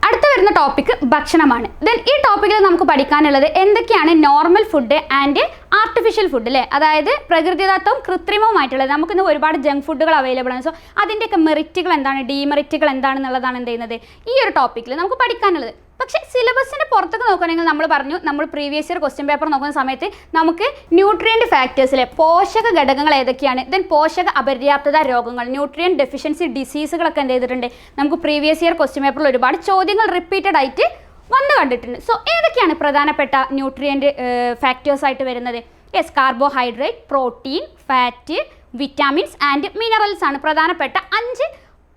അടുത്ത വരുന്ന ടോപ്പിക്ക് ഭക്ഷണമാണ്. ദെൻ ഈ ടോപ്പിക്കിൽ നമുക്ക് പഠിക്കാനുള്ളത് എന്തൊക്കെയാണ് normal food and artificial food അല്ലേ അതായത് പ്രകൃതിദത്തവും കൃത്രിമവുമായിട്ടുള്ളത്. നമുക്കിന്ന് ഒരുപാട് ജങ്ക് ഫുഡുകൾ അവൈലബിൾ ആണ്. സോ അതിന്റെയൊക്കെ മെറിറ്റുകൾ എന്താണ്? ഡീമെറിറ്റുകൾ എന്താണെന്നുള്ളതാണ് എന്ത് ചെയ്യുന്നത്? ഈ ഒരു ടോപ്പിക്കിൽ നമുക്ക് പഠിക്കാനുള്ളത്. പക്ഷേ സിലബസിന് പുറത്തൊക്കെ നോക്കുകയാണെങ്കിൽ നമ്മൾ പറഞ്ഞു നമ്മൾ പ്രീവിയസ് ഇയർ ക്വസ്റ്റ്യൻ പേപ്പർ നോക്കുന്ന സമയത്ത് നമുക്ക് ന്യൂട്രിയന്റ് ഫാക്ടേഴ്സിലെ പോഷക ഘടകങ്ങൾ ഏതൊക്കെയാണ്? ദെൻ പോഷക അപര്യാപ്തത രോഗങ്ങൾ ന്യൂട്രിയൻ ഡെഫിഷ്യൻസി ഡിസീസുകളൊക്കെ എന്ത് ചെയ്തിട്ടുണ്ട്? നമുക്ക് പ്രീവിയസ് ഇയർ ക്വസ്റ്റ്യൻ പേപ്പറിൽ ഒരുപാട് ചോദ്യങ്ങൾ റിപ്പീറ്റഡ് ആയിട്ട് വന്ന് കണ്ടിട്ടുണ്ട്. സോ ഏതൊക്കെയാണ് പ്രധാനപ്പെട്ട ന്യൂട്രിയന്റ് ഫാക്ടേഴ്സ് ആയിട്ട് വരുന്നത്? Yes carbohydrate protein fat vitamins and minerals ആണ് പ്രധാനപ്പെട്ട അഞ്ച്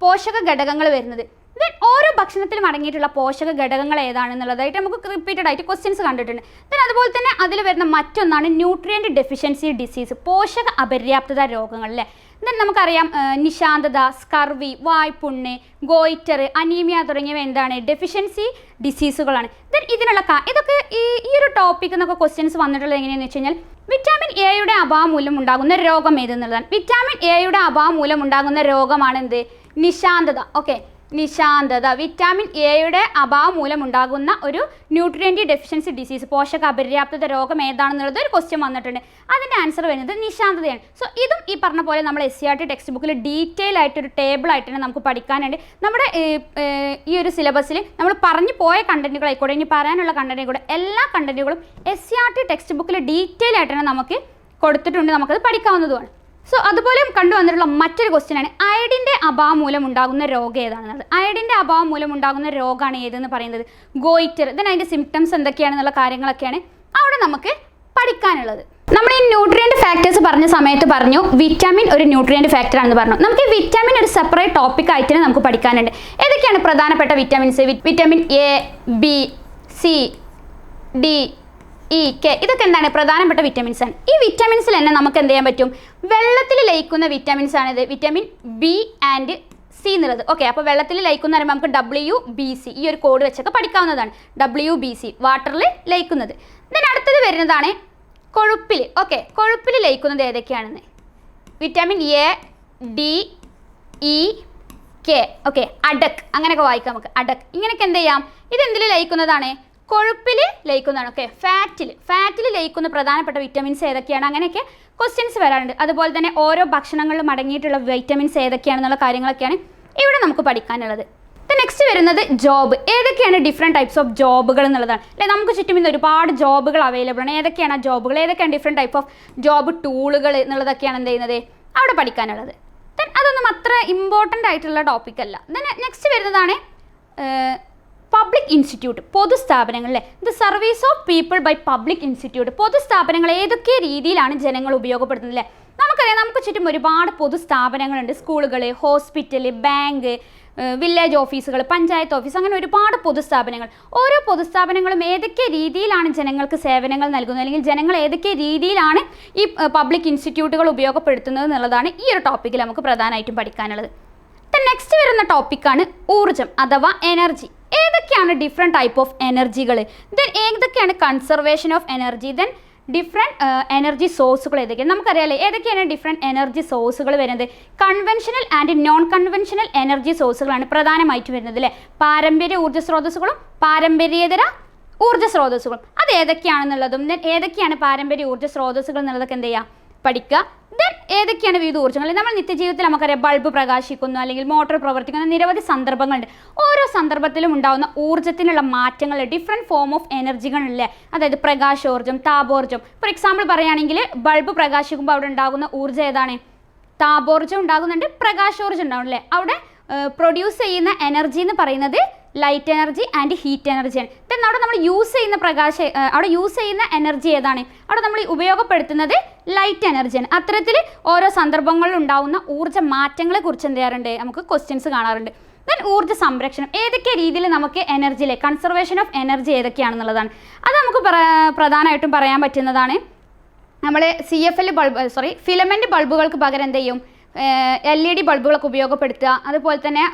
പോഷക ഘടകങ്ങൾ വരുന്നത്. ദെൻ ഓരോ ഭക്ഷണത്തിലും അടങ്ങിയിട്ടുള്ള പോഷക ഘടകങ്ങൾ ഏതാണെന്നുള്ളതായിട്ട് നമുക്ക് റിപ്പീറ്റഡ് ആയിട്ട് ക്വസ്റ്റ്യൻസ് കണ്ടിട്ടുണ്ട്. ദെൻ അതുപോലെ തന്നെ അതിൽ വരുന്ന മറ്റൊന്നാണ് ന്യൂട്രിയന്റ് ഡെഫിഷ്യൻസി ഡിസീസ് പോഷക അപര്യാപ്തത രോഗങ്ങൾ അല്ലേ? ദെൻ നമുക്കറിയാം നിശാന്തത സ്കർവി വായ്പുണ്ണ് ഗോയിറ്റർ അനീമിയ തുടങ്ങിയവ എന്താണ്? ഡെഫിഷ്യൻസി ഡിസീസുകളാണ് ദെൻ ഇതിനുള്ള ഇതൊക്കെ ഈ ഈ ഒരു ടോപ്പിക്ക് എന്നൊക്കെ ക്വസ്റ്റ്യൻസ് വന്നിട്ടുള്ളത് എങ്ങനെയാണെന്ന് വെച്ച് കഴിഞ്ഞാൽ വിറ്റാമിൻ എയുടെ അഭാവം മൂലം ഉണ്ടാകുന്ന രോഗം ഏതെന്നുള്ളതാണ്. വിറ്റാമിൻ എയുടെ അഭാവം മൂലം ഉണ്ടാകുന്ന രോഗമാണ് എന്ത് നിശാന്തത. ഓക്കെ നിശാന്തത. വിറ്റാമിൻ എയുടെ അഭാവം മൂലം ഉണ്ടാകുന്ന ഒരു ന്യൂട്രിയന്റി ഡെഫിഷ്യൻസി ഡിസീസ് പോഷക അപര്യാപ്തത രോഗം ഏതാണെന്നുള്ളത് ഒരു ക്വസ്റ്റ്യൻ വന്നിട്ടുണ്ട്. അതിന്റെ ആൻസർ വരുന്നത് നിശാന്തതയാണ്. സോ ഇതും ഈ പറഞ്ഞ പോലെ നമ്മൾ S C R T text ബുക്കിൽ ഡീറ്റെയിൽ ആയിട്ട് ഒരു ടേബിൾ ആയിട്ട് തന്നെ നമുക്ക് പഠിക്കാനുണ്ട്. നമ്മുടെ ഈ ഒരു സിലബസിൽ നമ്മൾ പറഞ്ഞു പോയ കണ്ടന്റുകളായിക്കോട്ടെ ഇനി പറയാനുള്ള കണ്ടന്റുകൂടെ കൂടെ എല്ലാ കണ്ടന്റുകളും S C R T text ബുക്കിൽ ഡീറ്റെയിൽ ആയിട്ട് തന്നെ നമുക്ക് കൊടുത്തിട്ടുണ്ട്. നമുക്കത് പഠിക്കാവുന്നതുമാണ്. സോ അതുപോലെ കണ്ടുവന്നിട്ടുള്ള മറ്റൊരു ക്വസ്റ്റ്യൻ ആണ്. അയഡിന്റെ അഭാവം മൂലം ഉണ്ടാകുന്ന രോഗം ഏതാണെന്നുള്ളത് അയഡിന്റെ അഭാവം മൂലം ഉണ്ടാകുന്ന രോഗമാണ് ഏതെന്ന് പറയുന്നത്? ഗോയിറ്റർ. ദെൻ അതിന്റെ സിംറ്റംസ് എന്തൊക്കെയാണെന്നുള്ള കാര്യങ്ങളൊക്കെയാണ് അവിടെ നമുക്ക് പഠിക്കാനുള്ളത്. നമ്മൾ ഈ ന്യൂട്രിയന്റ് ഫാക്ടേഴ്സ് പറഞ്ഞ സമയത്ത് പറഞ്ഞു വിറ്റാമിൻ ഒരു ന്യൂട്രിയന്റ് ഫാക്ടർ ആണെന്ന് പറഞ്ഞു. നമുക്ക് ഈ വിറ്റാമിൻ ഒരു സെപ്പറേറ്റ് ടോപ്പിക് ആയിട്ട് നമുക്ക് പഠിക്കാനുണ്ട്. ഏതൊക്കെയാണ് പ്രധാനപ്പെട്ട vitamins vitamin A B C D E K ഇതൊക്കെ എന്താണ് പ്രധാനപ്പെട്ട വിറ്റമിൻസ് ആണ്. ഈ വിറ്റമിൻസിൽ തന്നെ നമുക്ക് എന്ത് ചെയ്യാൻ പറ്റും? വെള്ളത്തിൽ ലയിക്കുന്ന വിറ്റമിൻസ് ആണ് ഇത് വിറ്റമിൻ ബി ആൻഡ് സി എന്നുള്ളത്. ഓക്കെ അപ്പോൾ വെള്ളത്തിൽ ലയിക്കുന്ന പറയുമ്പോൾ നമുക്ക് ഡബ്ല്യു ബി സി ഈ ഒരു കോഡ് വെച്ചൊക്കെ പഠിക്കാവുന്നതാണ്. ഡബ്ല്യു ബി സി വാട്ടറിൽ ലയിക്കുന്നത്. ദെൻ അടുത്തത് വരുന്നതാണ് കൊഴുപ്പിൽ ഓക്കെ കൊഴുപ്പിൽ ലയിക്കുന്നത് ഏതൊക്കെയാണെന്ന്? Vitamin A D E K okay അടക്. അങ്ങനെയൊക്കെ വായിക്കാം നമുക്ക്. അടക്. ഇങ്ങനെയൊക്കെ എന്ത് ചെയ്യാം? ഇത് എന്തിൽ ലയിക്കുന്നതാണ്? കൊഴുപ്പിൽ ലയിക്കുന്നതാണ് ഓക്കെ ഫാറ്റിൽ ഫാറ്റിൽ ലയിക്കുന്ന പ്രധാനപ്പെട്ട വിറ്റമിൻസ് ഏതൊക്കെയാണ്? അങ്ങനെയൊക്കെ ക്വസ്റ്റ്യൻസ് വരാറുണ്ട്. അതുപോലെ തന്നെ ഓരോ ഭക്ഷണങ്ങളിലും അടങ്ങിയിട്ടുള്ള വൈറ്റമിൻസ് ഏതൊക്കെയാണെന്നുള്ള കാര്യങ്ങളൊക്കെയാണ് ഇവിടെ നമുക്ക് പഠിക്കാനുള്ളത്. നെക്സ്റ്റ് വരുന്നത് ജോബ് ഏതൊക്കെയാണ് ഡിഫറെന്റ് ടൈപ്സ് ഓഫ് ജോബുകൾ എന്നുള്ളതാണ്. അല്ലെ നമുക്ക് ചുറ്റും ഇന്ന് ഒരുപാട് ജോബുകൾ അവൈലബിൾ ആണ്. ഏതൊക്കെയാണ് ആ ജോബുകൾ ഏതൊക്കെയാണ് ഡിഫറെന്റ് ടൈപ്പ് ഓഫ് ജോബ് ടൂളുകൾ എന്നുള്ളതൊക്കെയാണ് എന്ത് ചെയ്യുന്നത്? അവിടെ പഠിക്കാനുള്ളത്. ദെൻ അതൊന്നും അത്ര ഇമ്പോർട്ടന്റ് ആയിട്ടുള്ള ടോപ്പിക് അല്ല. ദെൻ നെക്സ്റ്റ് വരുന്നതാണ് public institute പൊതുസ്ഥാപനങ്ങളിലെ the service of people by public institute പൊതുസ്ഥാപനങ്ങൾ ഏതൊക്കെ രീതിയിലാണ് ജനങ്ങൾ ഉപയോഗപ്പെടുത്തുന്നത്? നമുക്കറിയാം നമുക്ക് ചുറ്റും ഒരുപാട് പൊതുസ്ഥാപനങ്ങളുണ്ട്. സ്കൂളുകൾ ഹോസ്പിറ്റൽ ബാങ്ക് വില്ലേജ് ഓഫീസുകൾ പഞ്ചായത്ത് ഓഫീസ് അങ്ങനെ ഒരുപാട് പൊതുസ്ഥാപനങ്ങൾ. ഓരോ പൊതുസ്ഥാപനങ്ങളും ഏതൊക്കെ രീതിയിലാണ് ജനങ്ങൾക്ക് സേവനങ്ങൾ നൽകുന്നത്? അല്ലെങ്കിൽ ജനങ്ങൾ ഏതൊക്കെ രീതിയിലാണ് ഈ പബ്ലിക് ഇൻസ്റ്റിറ്റ്യൂട്ടുകൾ ഉപയോഗപ്പെടുത്തുന്നത് എന്നുള്ളതാണ് ഈ ഒരു ടോപ്പിക്കിൽ നമുക്ക് പ്രധാനമായിട്ടും പഠിക്കാനുള്ളത്. നെക്സ്റ്റ് വരുന്ന ടോപ്പിക്കാണ് ഊർജം അഥവാ എനർജി ഏതൊക്കെയാണ് ഡിഫറെന്റ് ടൈപ്പ് ഓഫ് എനർജികൾ ദെൻ ഏതൊക്കെയാണ് conservation of energy then different energy സോഴ്സുകൾ ഏതൊക്കെയാണ്? നമുക്കറിയാലേ ഏതൊക്കെയാണ് ഡിഫറെന്റ് എനർജി സോഴ്സുകൾ വരുന്നത്? Conventional and non conventional energy സോഴ്സുകളാണ് പ്രധാനമായിട്ട് വരുന്നത് അല്ലേ? പാരമ്പര്യ ഊർജ സ്രോതസ്സുകളും പാരമ്പര്യേതര ഊർജ സ്രോതസ്സുകളും. അത് ഏതൊക്കെയാണെന്നുള്ളതും ദെൻ ഏതൊക്കെയാണ് പാരമ്പര്യ ഊർജ സ്രോതസ്സുകൾ എന്നുള്ളതൊക്കെ എന്ത് ചെയ്യുക? പഠിക്കുക. ദെൻ ഏതൊക്കെയാണ് വിവിധ ഊർജങ്ങൾ? നമ്മൾ നിത്യജീവിതത്തിൽ നമുക്കറിയാം ബൾബ് പ്രകാശിക്കുന്നു അല്ലെങ്കിൽ മോട്ടോർ പ്രവർത്തിക്കുന്ന നിരവധി സന്ദർഭങ്ങളുണ്ട്. ഓരോ സന്ദർഭത്തിലും ഉണ്ടാകുന്ന ഊർജത്തിനുള്ള മാറ്റങ്ങൾ ഡിഫറെന്റ് ഫോം ഓഫ് എനർജികളില്ലേ അതായത് പ്രകാശോർജം താപോർജം. ഫോർ എക്സാമ്പിൾ പറയുകയാണെങ്കിൽ ബൾബ് പ്രകാശിക്കുമ്പോൾ അവിടെ ഉണ്ടാകുന്ന ഊർജം ഏതാണ്? താപോർജം ഉണ്ടാകുന്നുണ്ട് പ്രകാശോർജം ഉണ്ടാവും അല്ലേ? അവിടെ പ്രൊഡ്യൂസ് ചെയ്യുന്ന എനർജി എന്ന് പറയുന്നത് ലൈറ്റ് എനർജി ആൻഡ് ഹീറ്റ് എനർജിയാണ് ദെൻ അവിടെ നമ്മൾ യൂസ് ചെയ്യുന്ന പ്രകാശ അവിടെ യൂസ് ചെയ്യുന്ന എനർജി ഏതാണ്? അവിടെ നമ്മൾ ഉപയോഗപ്പെടുത്തുന്നത് ലൈറ്റ് എനർജിയാണ് അത്തരത്തിൽ ഓരോ സന്ദർഭങ്ങളിൽ ഉണ്ടാവുന്ന ഊർജ മാറ്റങ്ങളെ കുറിച്ച് എന്ത് ചെയ്യാറുണ്ട്? നമുക്ക് ക്വസ്റ്റ്യൻസ് കാണാറുണ്ട്. ദെൻ ഊർജ സംരക്ഷണം. ഏതൊക്കെ രീതിയിൽ നമുക്ക് എനർജിയിലെ കൺസർവേഷൻ ഓഫ് എനർജി ഏതൊക്കെയാണെന്നുള്ളതാണ്. അത് നമുക്ക് പ്ര- പ്രധാനമായിട്ടും പറയാൻ പറ്റുന്നതാണ്. നമ്മൾ C F L bulb sorry filament ബൾബുകൾക്ക് പകരം എന്ത് ചെയ്യും? എൽ ഇ ഡി ബൾബുകളൊക്കെ ഉപയോഗപ്പെടുത്തുക. അതുപോലെ തന്നെ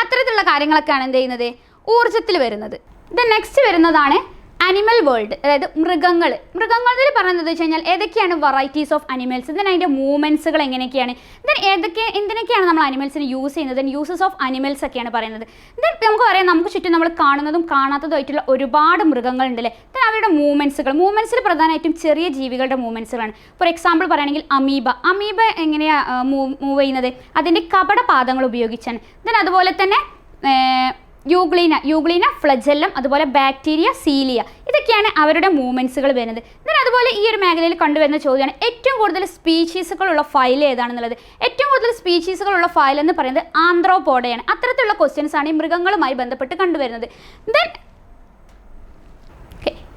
അത്തരത്തിലുള്ള കാര്യങ്ങളൊക്കെയാണ് എന്ത് ചെയ്യുന്നത്? ഊർജത്തിൽ വരുന്നത്. ദ നെക്സ്റ്റ് വരുന്നതാണ് അനിമൽ വേൾഡ് അതായത് മൃഗങ്ങൾ. മൃഗങ്ങളിൽ പറയുന്നത് വെച്ച് കഴിഞ്ഞാൽ ഏതൊക്കെയാണ് വെറൈറ്റീസ് ഓഫ് അനിമൽസ് ദെൻ അതിന്റെ മൂവ്മെന്റ്സുകൾ എങ്ങനെയൊക്കെയാണ്? ദെൻ ഏതൊക്കെ എന്തിനൊക്കെയാണ് നമ്മൾ അനിമൽസിന് യൂസ് ചെയ്യുന്നത്? ദെൻ യൂസസ് ഓഫ് അനിമൽസ് ഒക്കെയാണ് പറയുന്നത്. ദെൻ നമുക്ക് പറയാം നമുക്ക് ചുറ്റും നമ്മൾ കാണുന്നതും കാണാത്തതുമായിട്ടുള്ള ഒരുപാട് മൃഗങ്ങളുണ്ട് അല്ലേ ദെൻ അവരുടെ മൂവ്മെന്റ്സുകൾ മൂവ്മെന്റ്സിൽ പ്രധാനമായിട്ടും ചെറിയ ജീവികളുടെ മൂവ്മെന്റ്സുകളാണ് ഫോർ എക്സാമ്പിൾ പറയുകയാണെങ്കിൽ അമീബ അമീബ എങ്ങനെയാണ് മൂവ് മൂവ് ചെയ്യുന്നത്? അതിന്റെ കപടപാദങ്ങൾ ഉപയോഗിച്ചാണ്. ദെൻ അതുപോലെ തന്നെ യൂഗ്ലീന യൂഗ്ലീന ഫ്ലജെല്ലം അതുപോലെ ബാക്ടീരിയ സീലിയ ഇതൊക്കെയാണ് അവരുടെ മൂവ്മെന്റ്സുകൾ വരുന്നത്. ദെൻ അതുപോലെ ഈ ഒരു മേഖലയിൽ കണ്ടുവരുന്ന ചോദ്യമാണ് ഏറ്റവും കൂടുതൽ സ്പീഷീസുകളുള്ള ഫയൽ ഏതാണെന്നുള്ളത്? ഏറ്റവും കൂടുതൽ സ്പീഷീസുകളുള്ള ഫയൽ എന്ന് പറയുന്നത് ആന്ത്രോപോഡയാണ്. അത്തരത്തിലുള്ള ക്വസ്റ്റ്യൻസ് ആണ് ഈ മൃഗങ്ങളുമായി ബന്ധപ്പെട്ട് കണ്ടുവരുന്നത്. ദെൻ.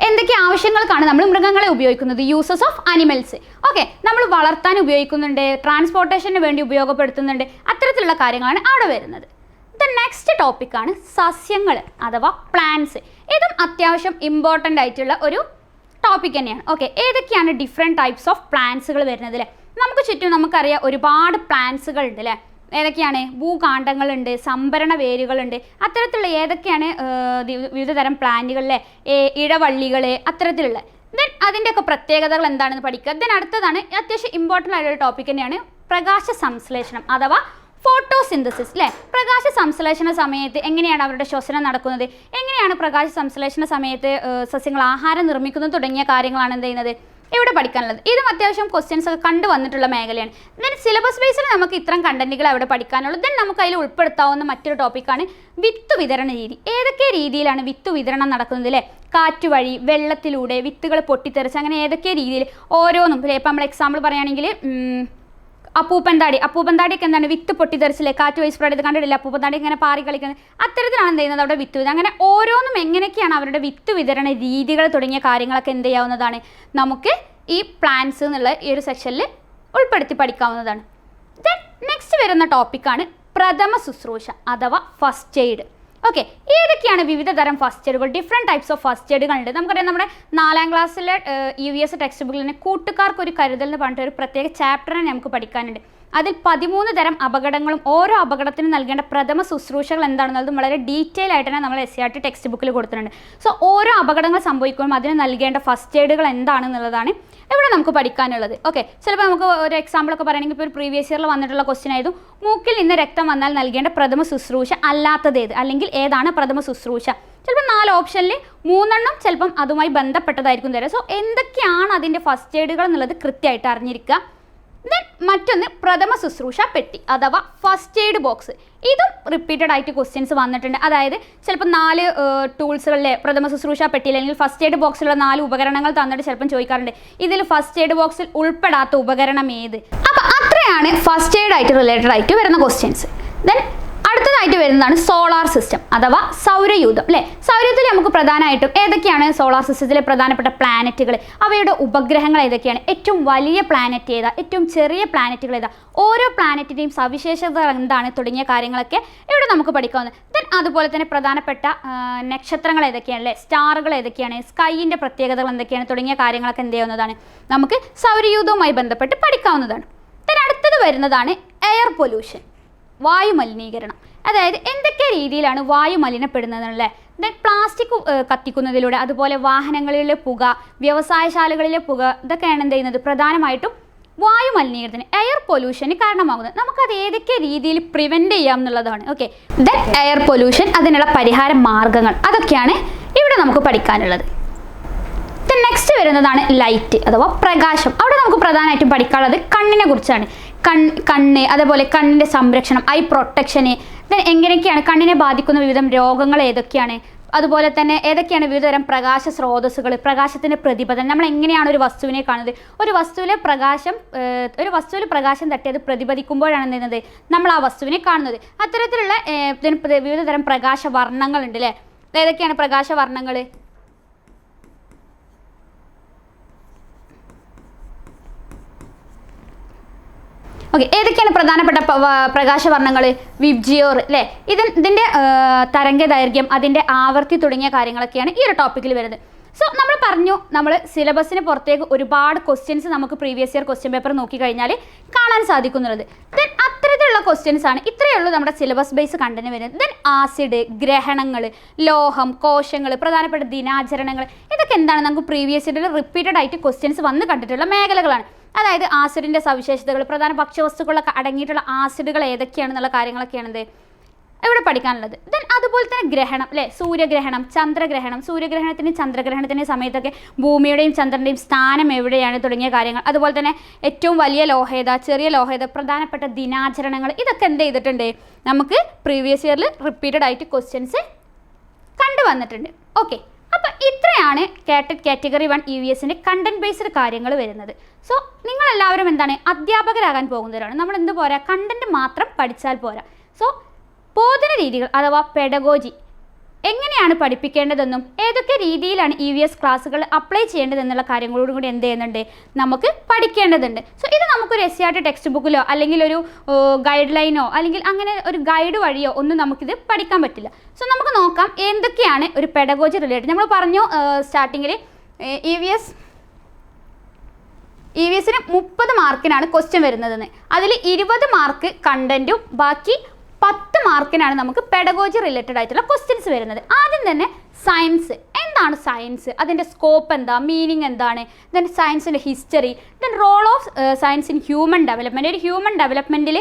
എന്തൊക്കെ ആവശ്യങ്ങൾക്കാണ് നമ്മൾ മൃഗങ്ങളെ ഉപയോഗിക്കുന്നത്? യൂസസ് ഓഫ് അനിമൽസ് ഓക്കെ നമ്മൾ വളർത്താൻ ഉപയോഗിക്കുന്നുണ്ട് ട്രാൻസ്പോർട്ടേഷന് വേണ്ടി ഉപയോഗപ്പെടുത്തുന്നുണ്ട് അത്തരത്തിലുള്ള കാര്യങ്ങളാണ് അവിടെ വരുന്നത്. ദ നെക്സ്റ്റ് ടോപ്പിക്കാണ് സസ്യങ്ങൾ അഥവാ പ്ലാന്റ്സ് ഇതും അത്യാവശ്യം ഇമ്പോർട്ടന്റ് ആയിട്ടുള്ള ഒരു ടോപ്പിക് തന്നെയാണ്. ഓക്കെ ഏതൊക്കെയാണ് ഡിഫറെന്റ് ടൈപ്സ് ഓഫ് പ്ലാന്റ്സുകൾ വരുന്നത് അല്ലേ നമുക്ക് ചുറ്റും നമുക്കറിയാം ഒരുപാട് പ്ലാന്റ്സുകൾ ഉണ്ട് അല്ലേ ഏതൊക്കെയാണ്? ഭൂകാണ്ഡങ്ങളുണ്ട് സംഭരണ വേരുകളുണ്ട് അത്തരത്തിലുള്ള ഏതൊക്കെയാണ് വിവിധ തരം പ്ലാന്റുകളിലെ ഇഴവള്ളികൾ അത്തരത്തിലുള്ള. ദെൻ അതിന്റെയൊക്കെ പ്രത്യേകതകൾ എന്താണെന്ന് പഠിക്കുക. ദെൻ അടുത്തതാണ് അത്യാവശ്യം ഇമ്പോർട്ടന്റ് ആയിട്ടുള്ള ടോപ്പിക് തന്നെയാണ് പ്രകാശ സംശ്ലേഷണം അഥവാ ഫോട്ടോസിന്തസിസ് അല്ലേ പ്രകാശ സംശ്ലേഷണ സമയത്ത് എങ്ങനെയാണ് അവരുടെ ശ്വസനം നടക്കുന്നത്? എങ്ങനെയാണ് പ്രകാശ സംശ്ലേഷണ സമയത്ത് സസ്യങ്ങൾ ആഹാരം നിർമ്മിക്കുന്നത് തുടങ്ങിയ കാര്യങ്ങളാണ് എന്ത് ചെയ്യുന്നത്? ഇവിടെ പഠിക്കാനുള്ളത്. ഇതും അത്യാവശ്യം ക്വസ്റ്റ്യൻസ് ഒക്കെ കണ്ടു വന്നിട്ടുള്ള മേഖലയാണ്. ദെൻ സിലബസ് ബേസിൽ നമുക്ക് ഇത്തരം കണ്ടന്റുകൾ അവിടെ പഠിക്കാനുള്ളത് ദെൻ നമുക്ക് അതിൽ ഉൾപ്പെടുത്താവുന്ന മറ്റൊരു ടോപ്പിക്കാണ് വിത്ത് വിതരണ രീതി. ഏതൊക്കെ രീതിയിലാണ് വിത്ത് വിതരണം നടക്കുന്നത് അല്ലേ കാറ്റ് വഴി വെള്ളത്തിലൂടെ വിത്തുകൾ പൊട്ടിത്തെറിച്ച് അങ്ങനെ ഏതൊക്കെ രീതിയിൽ ഓരോന്നും. ഇപ്പം നമ്മൾ എക്സാമ്പിൾ പറയുകയാണെങ്കിൽ അപ്പൂപ്പന്താടി അപ്പൂപ്പന്താടിയൊക്കെ എന്താണ്? വിത്ത് പൊട്ടിത്തെറിച്ചില്ലേ? കാറ്റ് വൈസ് പ്രാടി ചെയ്ത് കണ്ടിട്ടില്ല? അപ്പൂപ്പന്താടി ഇങ്ങനെ പാറി കളിക്കുന്നത്. അത്തരത്തിലാണ് എന്ത് ചെയ്യുന്നത്? അവിടെ വിത്ത് അങ്ങനെ ഓരോന്നും എങ്ങനെയൊക്കെയാണ് അവരുടെ വിത്ത് വിതരണ രീതികൾ തുടങ്ങിയ കാര്യങ്ങളൊക്കെ എന്ത് ചെയ്യാവുന്നതാണ്? നമുക്ക് ഈ പ്ലാൻസ് എന്നുള്ള ഈ ഒരു സെക്ഷനിൽ ഉൾപ്പെടുത്തി പഠിക്കാവുന്നതാണ്. ദെൻ നെക്സ്റ്റ് വരുന്ന ടോപ്പിക്കാണ് പ്രഥമ ശുശ്രൂഷ അഥവാ ഫസ്റ്റ് എയ്ഡ് ഓക്കെ ഏതൊക്കെയാണ് വിവിധ തരം ഫസ്റ്റ് എയ്ഡുകൾ ഡിഫറെന്റ് ടൈപ്സ് ഓഫ് ഫസ്റ്റ് എയ്ഡുകൾ ഉണ്ട് നമുക്കറിയാം നമ്മുടെ നാലാം ക്ലാസ്സിലെ യു എസ് ടെക്സ്റ്റ് ബുക്കിൽ തന്നെ കൂട്ടുകാർക്ക് ഒരു കരുതൽ എന്ന് പറഞ്ഞിട്ട് ഒരു പ്രത്യേക ചാപ്റ്ററിനെ നമുക്ക് പഠിക്കാനുണ്ട്. അതിൽ പതിമൂന്ന് തരം അപകടങ്ങളും ഓരോ അപകടത്തിനും നൽകേണ്ട പ്രഥമ ശുശ്രൂഷകൾ എന്താണെന്നുള്ളതും വളരെ ഡീറ്റെയിൽ ആയിട്ട് തന്നെ നമ്മൾ S C R T text ബുക്കിൽ കൊടുത്തിട്ടുണ്ട്. സോ ഓരോ അപകടങ്ങൾ സംഭവിക്കുമ്പോൾ അതിന് നൽകേണ്ട ഫസ്റ്റ് എയ്ഡുകൾ എന്താണെന്നുള്ളതാണ് ഇവിടെ നമുക്ക് പഠിക്കാനുള്ളത്. ഓക്കെ ചിലപ്പോൾ നമുക്ക് ഒരു എക്സാമ്പിൾ ഒക്കെ പറയുകയാണെങ്കിൽ ഇപ്പോൾ ഒരു പ്രീവിയസ് ഇയറിൽ വന്നിട്ടുള്ള ക്വസ്റ്റ്യൻ ആയിരുന്നു. മൂക്കിൽ നിന്ന് രക്തം വന്നാൽ നൽകേണ്ട പ്രഥമ ശുശ്രൂഷ അല്ലാത്തത് ഏത്? അല്ലെങ്കിൽ ഏതാണ് പ്രഥമ ശുശ്രൂഷ? ചിലപ്പോൾ നാല് ഓപ്ഷനിൽ മൂന്നെണ്ണം ചിലപ്പം അതുമായി ബന്ധപ്പെട്ടതായിരിക്കും തരാം. സോ എന്തൊക്കെയാണ് അതിന്റെ ഫസ്റ്റ് എയ്ഡുകൾ എന്നുള്ളത് കൃത്യമായിട്ട് അറിഞ്ഞിരിക്കുക. ദെൻ മറ്റൊന്ന് പ്രഥമ ശുശ്രൂഷ പെട്ടി അഥവാ ഫസ്റ്റ് എയ്ഡ് ബോക്സ് ഇതും റിപ്പീറ്റഡ് ആയിട്ട് ക്വസ്റ്റ്യൻസ് വന്നിട്ടുണ്ട്. അതായത് ചിലപ്പോൾ നാല് ടൂൾസുകളിലെ പ്രഥമ ശുശ്രൂഷ പെട്ടിയിൽ അല്ലെങ്കിൽ ഫസ്റ്റ് എയ്ഡ് ബോക്സിലുള്ള നാല് ഉപകരണങ്ങൾ തന്നിട്ട് ചിലപ്പോൾ ചോദിക്കാറുണ്ട് ഇതിൽ ഫസ്റ്റ് എയ്ഡ് ബോക്സിൽ ഉൾപ്പെടാത്ത ഉപകരണം ഏത്? അപ്പോൾ അത്രയാണ് ഫസ്റ്റ് എയ്ഡ് ആയിട്ട് റിലേറ്റഡ് ആയിട്ട് വരുന്ന ക്വസ്റ്റ്യൻസ് ദെൻ അടുത്തതായിട്ട് വരുന്നതാണ് സോളാർ സിസ്റ്റം അഥവാ സൗരയൂഥം അല്ലേ സൗരയൂഥത്തിൽ നമുക്ക് പ്രധാനമായിട്ടും ഏതൊക്കെയാണ് സോളാർ സിസ്റ്റത്തിലെ പ്രധാനപ്പെട്ട പ്ലാനറ്റുകൾ അവയുടെ ഉപഗ്രഹങ്ങൾ ഏതൊക്കെയാണ്? ഏറ്റവും വലിയ പ്ലാനറ്റ് ഏതാ? ഏറ്റവും ചെറിയ പ്ലാനറ്റുകൾ ഏതാ? ഓരോ പ്ലാനറ്റിന്റെയും സവിശേഷത എന്താണ്? തുടങ്ങിയ കാര്യങ്ങളൊക്കെ ഇവിടെ നമുക്ക് പഠിക്കാവുന്നത് ദെൻ അതുപോലെ തന്നെ പ്രധാനപ്പെട്ട നക്ഷത്രങ്ങൾ ഏതൊക്കെയാണ് അല്ലേ സ്റ്റാറുകൾ ഏതൊക്കെയാണ്? സ്കൈയിന്റെ പ്രത്യേകതകൾ എന്തൊക്കെയാണ്? തുടങ്ങിയ കാര്യങ്ങളൊക്കെ എന്ത് ചെയ്യാവുന്നതാണ് നമുക്ക് സൗരയൂഥവുമായി ബന്ധപ്പെട്ട് പഠിക്കാവുന്നതാണ്. ദെൻ അടുത്തത് വരുന്നതാണ് എയർ പൊല്യൂഷൻ. വായു മലിനീകരണം അതായത് എന്തൊക്കെ രീതിയിലാണ് വായു മലിനപ്പെടുന്നതെന്നുള്ളത് ദെൻ പ്ലാസ്റ്റിക് കത്തിക്കുന്നതിലൂടെ അതുപോലെ വാഹനങ്ങളിലെ പുക വ്യവസായശാലകളിലെ പുക ഇതൊക്കെയാണ് എന്ത് ചെയ്യുന്നത്? പ്രധാനമായിട്ടും വായു മലിനീകരണത്തിന് എയർ പൊല്യൂഷന് കാരണമാകുന്നത്. നമുക്കത് ഏതൊക്കെ രീതിയിൽ പ്രിവെന്റ് ചെയ്യാം എന്നുള്ളതാണ്. ഓക്കെ ദെൻ എയർ പൊല്യൂഷൻ അതിനുള്ള പരിഹാര മാർഗങ്ങൾ അതൊക്കെയാണ് ഇവിടെ നമുക്ക് പഠിക്കാനുള്ളത്. നെക്സ്റ്റ് വരുന്നതാണ് ലൈറ്റ് അഥവാ പ്രകാശം. അവിടെ നമുക്ക് പ്രധാനമായിട്ടും പഠിക്കാനുള്ളത് കണ്ണിനെ കുറിച്ചാണ്. കൺ കണ്ണ് അതേപോലെ കണ്ണിന്റെ സംരക്ഷണം ഐ പ്രൊട്ടക്ഷന് ദെൻ എങ്ങനെയൊക്കെയാണ് കണ്ണിനെ ബാധിക്കുന്ന വിവിധ രോഗങ്ങൾ ഏതൊക്കെയാണ്? അതുപോലെ തന്നെ ഏതൊക്കെയാണ് വിവിധതരം പ്രകാശ സ്രോതസ്സുകൾ പ്രകാശത്തിന്റെ പ്രതിഫലനം നമ്മൾ എങ്ങനെയാണ് ഒരു വസ്തുവിനെ കാണുന്നത്? ഒരു വസ്തുവിലെ പ്രകാശം ഒരു വസ്തുവിൽ പ്രകാശം തട്ടിയത് പ്രതിപദിക്കുമ്പോഴാണ് എന്ത് ചെയ്യുന്നത്? നമ്മൾ ആ വസ്തുവിനെ കാണുന്നത്. അത്തരത്തിലുള്ള വിവിധതരം പ്രകാശ വർണങ്ങളുണ്ട് അല്ലേ? ഏതൊക്കെയാണ് പ്രകാശ വർണങ്ങൾ? ഓക്കെ ഏതൊക്കെയാണ് പ്രധാനപ്പെട്ട പ്രകാശവർണങ്ങൾ വിബ്ജിയോർ അല്ലേ ഇത് ഇതിന്റെ തരംഗ ദൈർഘ്യം അതിന്റെ ആവർത്തി തുടങ്ങിയ കാര്യങ്ങളൊക്കെയാണ് ഈ ഒരു ടോപ്പിക്കിൽ വരുന്നത്. സോ നമ്മൾ പറഞ്ഞു നമ്മൾ സിലബസിന് പുറത്തേക്ക് ഒരുപാട് ക്വസ്റ്റ്യൻസ് നമുക്ക് പ്രീവിയസ് ഇയർ ക്വസ്റ്റ്യൻ പേപ്പർ നോക്കിക്കഴിഞ്ഞാൽ കാണാൻ സാധിക്കുന്നുള്ളത്. ദെൻ അത്തരത്തിലുള്ള ക്വസ്റ്റ്യൻസ് ആണ് ഇത്രയേ ഉള്ളൂ നമ്മുടെ സിലബസ് ബേസ് കണ്ടന്റ് വരുന്നത്. ദെൻ ആസിഡ് ഗ്രഹണങ്ങൾ ലോഹം കോശങ്ങൾ പ്രധാനപ്പെട്ട ദിനാചരണങ്ങൾ ഇതൊക്കെ എന്താണ്? നമുക്ക് പ്രീവിയസ് ഇയറിൽ റിപ്പീറ്റഡ് ആയിട്ട് ക്വസ്റ്റ്യൻസ് വന്ന് കണ്ടിട്ടുള്ള മേഖലകളാണ്. അതായത് ആസിഡിന്റെ സവിശേഷതകൾ പ്രധാന ഭക്ഷ്യവസ്തുക്കളൊക്കെ അടങ്ങിയിട്ടുള്ള ആസിഡുകൾ ഏതൊക്കെയാണെന്നുള്ള കാര്യങ്ങളൊക്കെയാണ് ഇവിടെ പഠിക്കാനുള്ളത്. ദെൻ അതുപോലെ തന്നെ ഗ്രഹണം അല്ലേ? സൂര്യഗ്രഹണം ചന്ദ്രഗ്രഹണം. സൂര്യഗ്രഹണത്തിന് ചന്ദ്രഗ്രഹണത്തിന്റെ സമയത്തൊക്കെ ഭൂമിയുടെയും ചന്ദ്രന്റെയും സ്ഥാനം എവിടെയാണ് തുടങ്ങിയ കാര്യങ്ങൾ. അതുപോലെ തന്നെ ഏറ്റവും വലിയ ലോഹേത ചെറിയ ലോഹേത പ്രധാനപ്പെട്ട ദിനാചരണങ്ങൾ ഇതൊക്കെ എന്ത് ചെയ്തിട്ടുണ്ട്? നമുക്ക് പ്രീവിയസ് ഇയറിൽ റിപ്പീറ്റഡ് ആയിട്ട് ക്വസ്റ്റ്യൻസ് കണ്ടുവന്നിട്ടുണ്ട്. ഓക്കെ അപ്പോൾ ഇത്രയാണ് KTET category one E V എസിന്റെ കണ്ടന്റ് ബേസ്ഡ് കാര്യങ്ങൾ വരുന്നത്. സോ നിങ്ങളെല്ലാവരും എന്താണ് അധ്യാപകരാകാൻ പോകുന്നവരാണ്. നമ്മൾ എന്ത് പോരാ? കണ്ടന്റ് മാത്രം പഠിച്ചാൽ പോരാ. സോ ബോധന രീതികൾ അഥവാ പെഡഗോജി എങ്ങനെയാണ് പഠിപ്പിക്കേണ്ടതെന്നും ഏതൊക്കെ രീതിയിലാണ് ഇ വി എസ് ക്ലാസ്സുകൾ അപ്ലൈ ചെയ്യേണ്ടതെന്നുള്ള കാര്യങ്ങളോടും കൂടി എന്ത് ചെയ്യുന്നുണ്ട്? നമുക്ക് പഠിക്കേണ്ടതുണ്ട്. സോ ഇത് നമുക്കൊരു എസ് ആർ ടി ടെക്സ്റ്റ് ബുക്കിലോ അല്ലെങ്കിൽ ഒരു ഗൈഡ് ലൈനോ അല്ലെങ്കിൽ അങ്ങനെ ഒരു ഗൈഡ് വഴിയോ ഒന്നും നമുക്കിത് പഠിക്കാൻ പറ്റില്ല. സോ നമുക്ക് നോക്കാം എന്തൊക്കെയാണ് ഒരു പെഡഗോജി റിലേറ്റഡ് നമ്മൾ പറഞ്ഞു സ്റ്റാർട്ടിങ്ങിൽ E V S E V എസിന് മുപ്പത് മാർക്കിനാണ് ക്വസ്റ്റ്യൻ വരുന്നതെന്ന്. അതിൽ ഇരുപത് മാർക്ക് കണ്ടന്റും ബാക്കി പത്ത് മാർക്കിനാണ് നമുക്ക് പെഡഗോജി റിലേറ്റഡ് ആയിട്ടുള്ള ക്വസ്റ്റ്യൻസ് വരുന്നത്. ആദ്യം തന്നെ സയൻസ് എന്താണ് സയൻസ് അതിന്റെ സ്കോപ്പ് എന്താ? മീനിങ് എന്താണ്? ദെൻ സയൻസിന്റെ history then role of science in human development ഒരു ഹ്യൂമൻ ഡെവലപ്മെന്റിൽ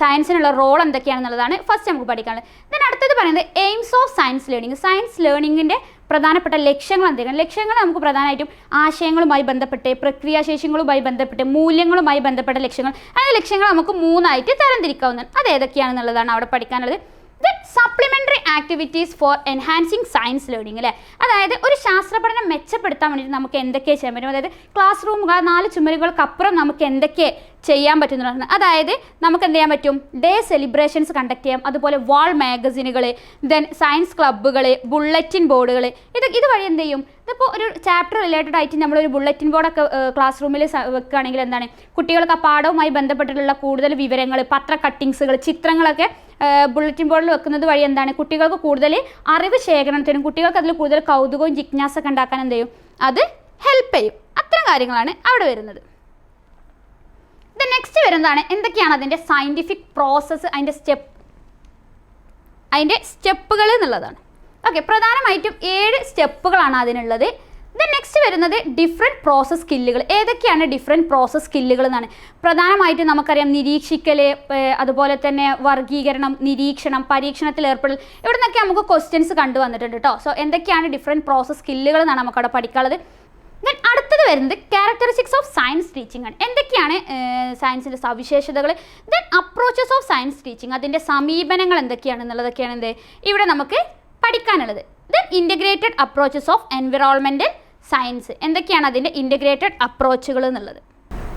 സയൻസിനുള്ള റോൾ എന്തൊക്കെയാണെന്നുള്ളതാണ് ഫസ്റ്റ് നമുക്ക് പഠിക്കാനുള്ളത്. ദെൻ അടുത്തത് പറയുന്നത് aims of science learning science ലേണിങ്ങിന്റെ പ്രധാനപ്പെട്ട ലക്ഷ്യങ്ങൾ എന്തൊക്കെയാണ് ലക്ഷ്യങ്ങൾ നമുക്ക് പ്രധാനമായിട്ടും ആശയങ്ങളുമായി ബന്ധപ്പെട്ട് പ്രക്രിയാശേഷികളുമായി ബന്ധപ്പെട്ട് മൂല്യങ്ങളുമായി ബന്ധപ്പെട്ട ലക്ഷ്യങ്ങൾ. അങ്ങനെ ലക്ഷ്യങ്ങൾ നമുക്ക് മൂന്നായിട്ട് തരംതിരിക്കാവുന്നതാണ്. അത് ഏതൊക്കെയാണെന്നുള്ളതാണ് അവിടെ പഠിക്കാനുള്ളത്. Then supplementary activities for enhancing science learning അല്ലേ അതായത് ഒരു ശാസ്ത്ര പഠനം മെച്ചപ്പെടുത്താൻ വേണ്ടിയിട്ട് നമുക്ക് എന്തൊക്കെ ചെയ്യാൻ പറ്റും? അതായത് ക്ലാസ് റൂം നാല് ചുമരുകൾക്കപ്പുറം നമുക്ക് എന്തൊക്കെ ചെയ്യാൻ പറ്റുന്നതാണ് അതായത് നമുക്ക് എന്ത് ചെയ്യാൻ പറ്റും? ഡേ സെലിബ്രേഷൻസ് കണ്ടക്ട് ചെയ്യാം. അതുപോലെ വാൾ മാഗസിനുകൾ ദെൻ സയൻസ് ക്ലബ്ബുകൾ ബുള്ളറ്റിൻ ബോർഡുകൾ ഇത് ഇതുവഴി എന്ത് ചെയ്യും? ഇതിപ്പോൾ ഒരു ചാപ്റ്റർ റിലേറ്റഡ് ആയിട്ട് നമ്മളൊരു ബുള്ളറ്റിൻ ബോർഡൊക്കെ ക്ലാസ് റൂമിൽ വെക്കുകയാണെങ്കിൽ എന്താണ്? കുട്ടികൾക്ക് ആ പാഠവുമായി ബന്ധപ്പെട്ടിട്ടുള്ള കൂടുതൽ വിവരങ്ങൾ പത്ര കട്ടിങ്സുകൾ ചിത്രങ്ങളൊക്കെ ബുള്ളറ്റിൻ ബോർഡിൽ വെക്കുന്നത് വഴി എന്താണ്? കുട്ടികൾക്ക് കൂടുതൽ അറിവ് ശേഖരണത്തിനും കുട്ടികൾക്ക് അതിൽ കൂടുതൽ കൗതുകവും ജിജ്ഞാസൊക്കെ ഉണ്ടാക്കാൻ എന്ത് ചെയ്യും? അത് ഹെൽപ്പ് ചെയ്യും. അത്തരം കാര്യങ്ങളാണ് അവിടെ വരുന്നത്. ഇത് നെക്സ്റ്റ് വരുന്നതാണ് എന്തൊക്കെയാണ് അതിന്റെ സയന്റിഫിക് പ്രോസസ്സ് അതിന്റെ സ്റ്റെപ്പ് അതിന്റെ സ്റ്റെപ്പുകൾ എന്നുള്ളതാണ്. ഓക്കെ പ്രധാനമായിട്ടും ഏഴ് സ്റ്റെപ്പുകളാണ് അതിനുള്ളത്. ദെൻ നെക്സ്റ്റ് വരുന്നത് ഡിഫറെന്റ് പ്രോസസ് സ്കില്ലുകൾ ഏതൊക്കെയാണ് ഡിഫറെന്റ് പ്രോസസ് സ്കില്ലുകൾ എന്നാണ്. പ്രധാനമായിട്ടും നമുക്കറിയാം നിരീക്ഷിക്കൽ അതുപോലെ തന്നെ വർഗീകരണം നിരീക്ഷണം പരീക്ഷണത്തിൽ ഏർപ്പെടൽ. ഇവിടെ നിന്നൊക്കെ നമുക്ക് ക്വസ്റ്റ്യൻസ് കണ്ടുവന്നിട്ടുണ്ട് കേട്ടോ സോ എന്തൊക്കെയാണ് ഡിഫറെന്റ് പ്രോസസ് സ്കില്ലുകൾ എന്നാണ് നമുക്കവിടെ പഠിക്കാനുള്ളത്. ദെൻ അടുത്തത് വരുന്നത് ക്യാരക്ടറിസ്റ്റിക്സ് ഓഫ് സയൻസ് ടീച്ചിങ് ആണ്. എന്തൊക്കെയാണ് സയൻസിന്റെ സവിശേഷതകൾ then approaches of science teaching അതിന്റെ സമീപനങ്ങൾ എന്തൊക്കെയാണെന്നുള്ളതൊക്കെയാണ് എന്ത്? ഇവിടെ നമുക്ക് പഠിക്കാനുള്ളത്. Then integrated approaches of environmental science എന്തൊക്കെയാണ് അതിന്റെ ഇന്റഗ്രേറ്റഡ് അപ്രോച്ചുകൾ എന്നുള്ളത്?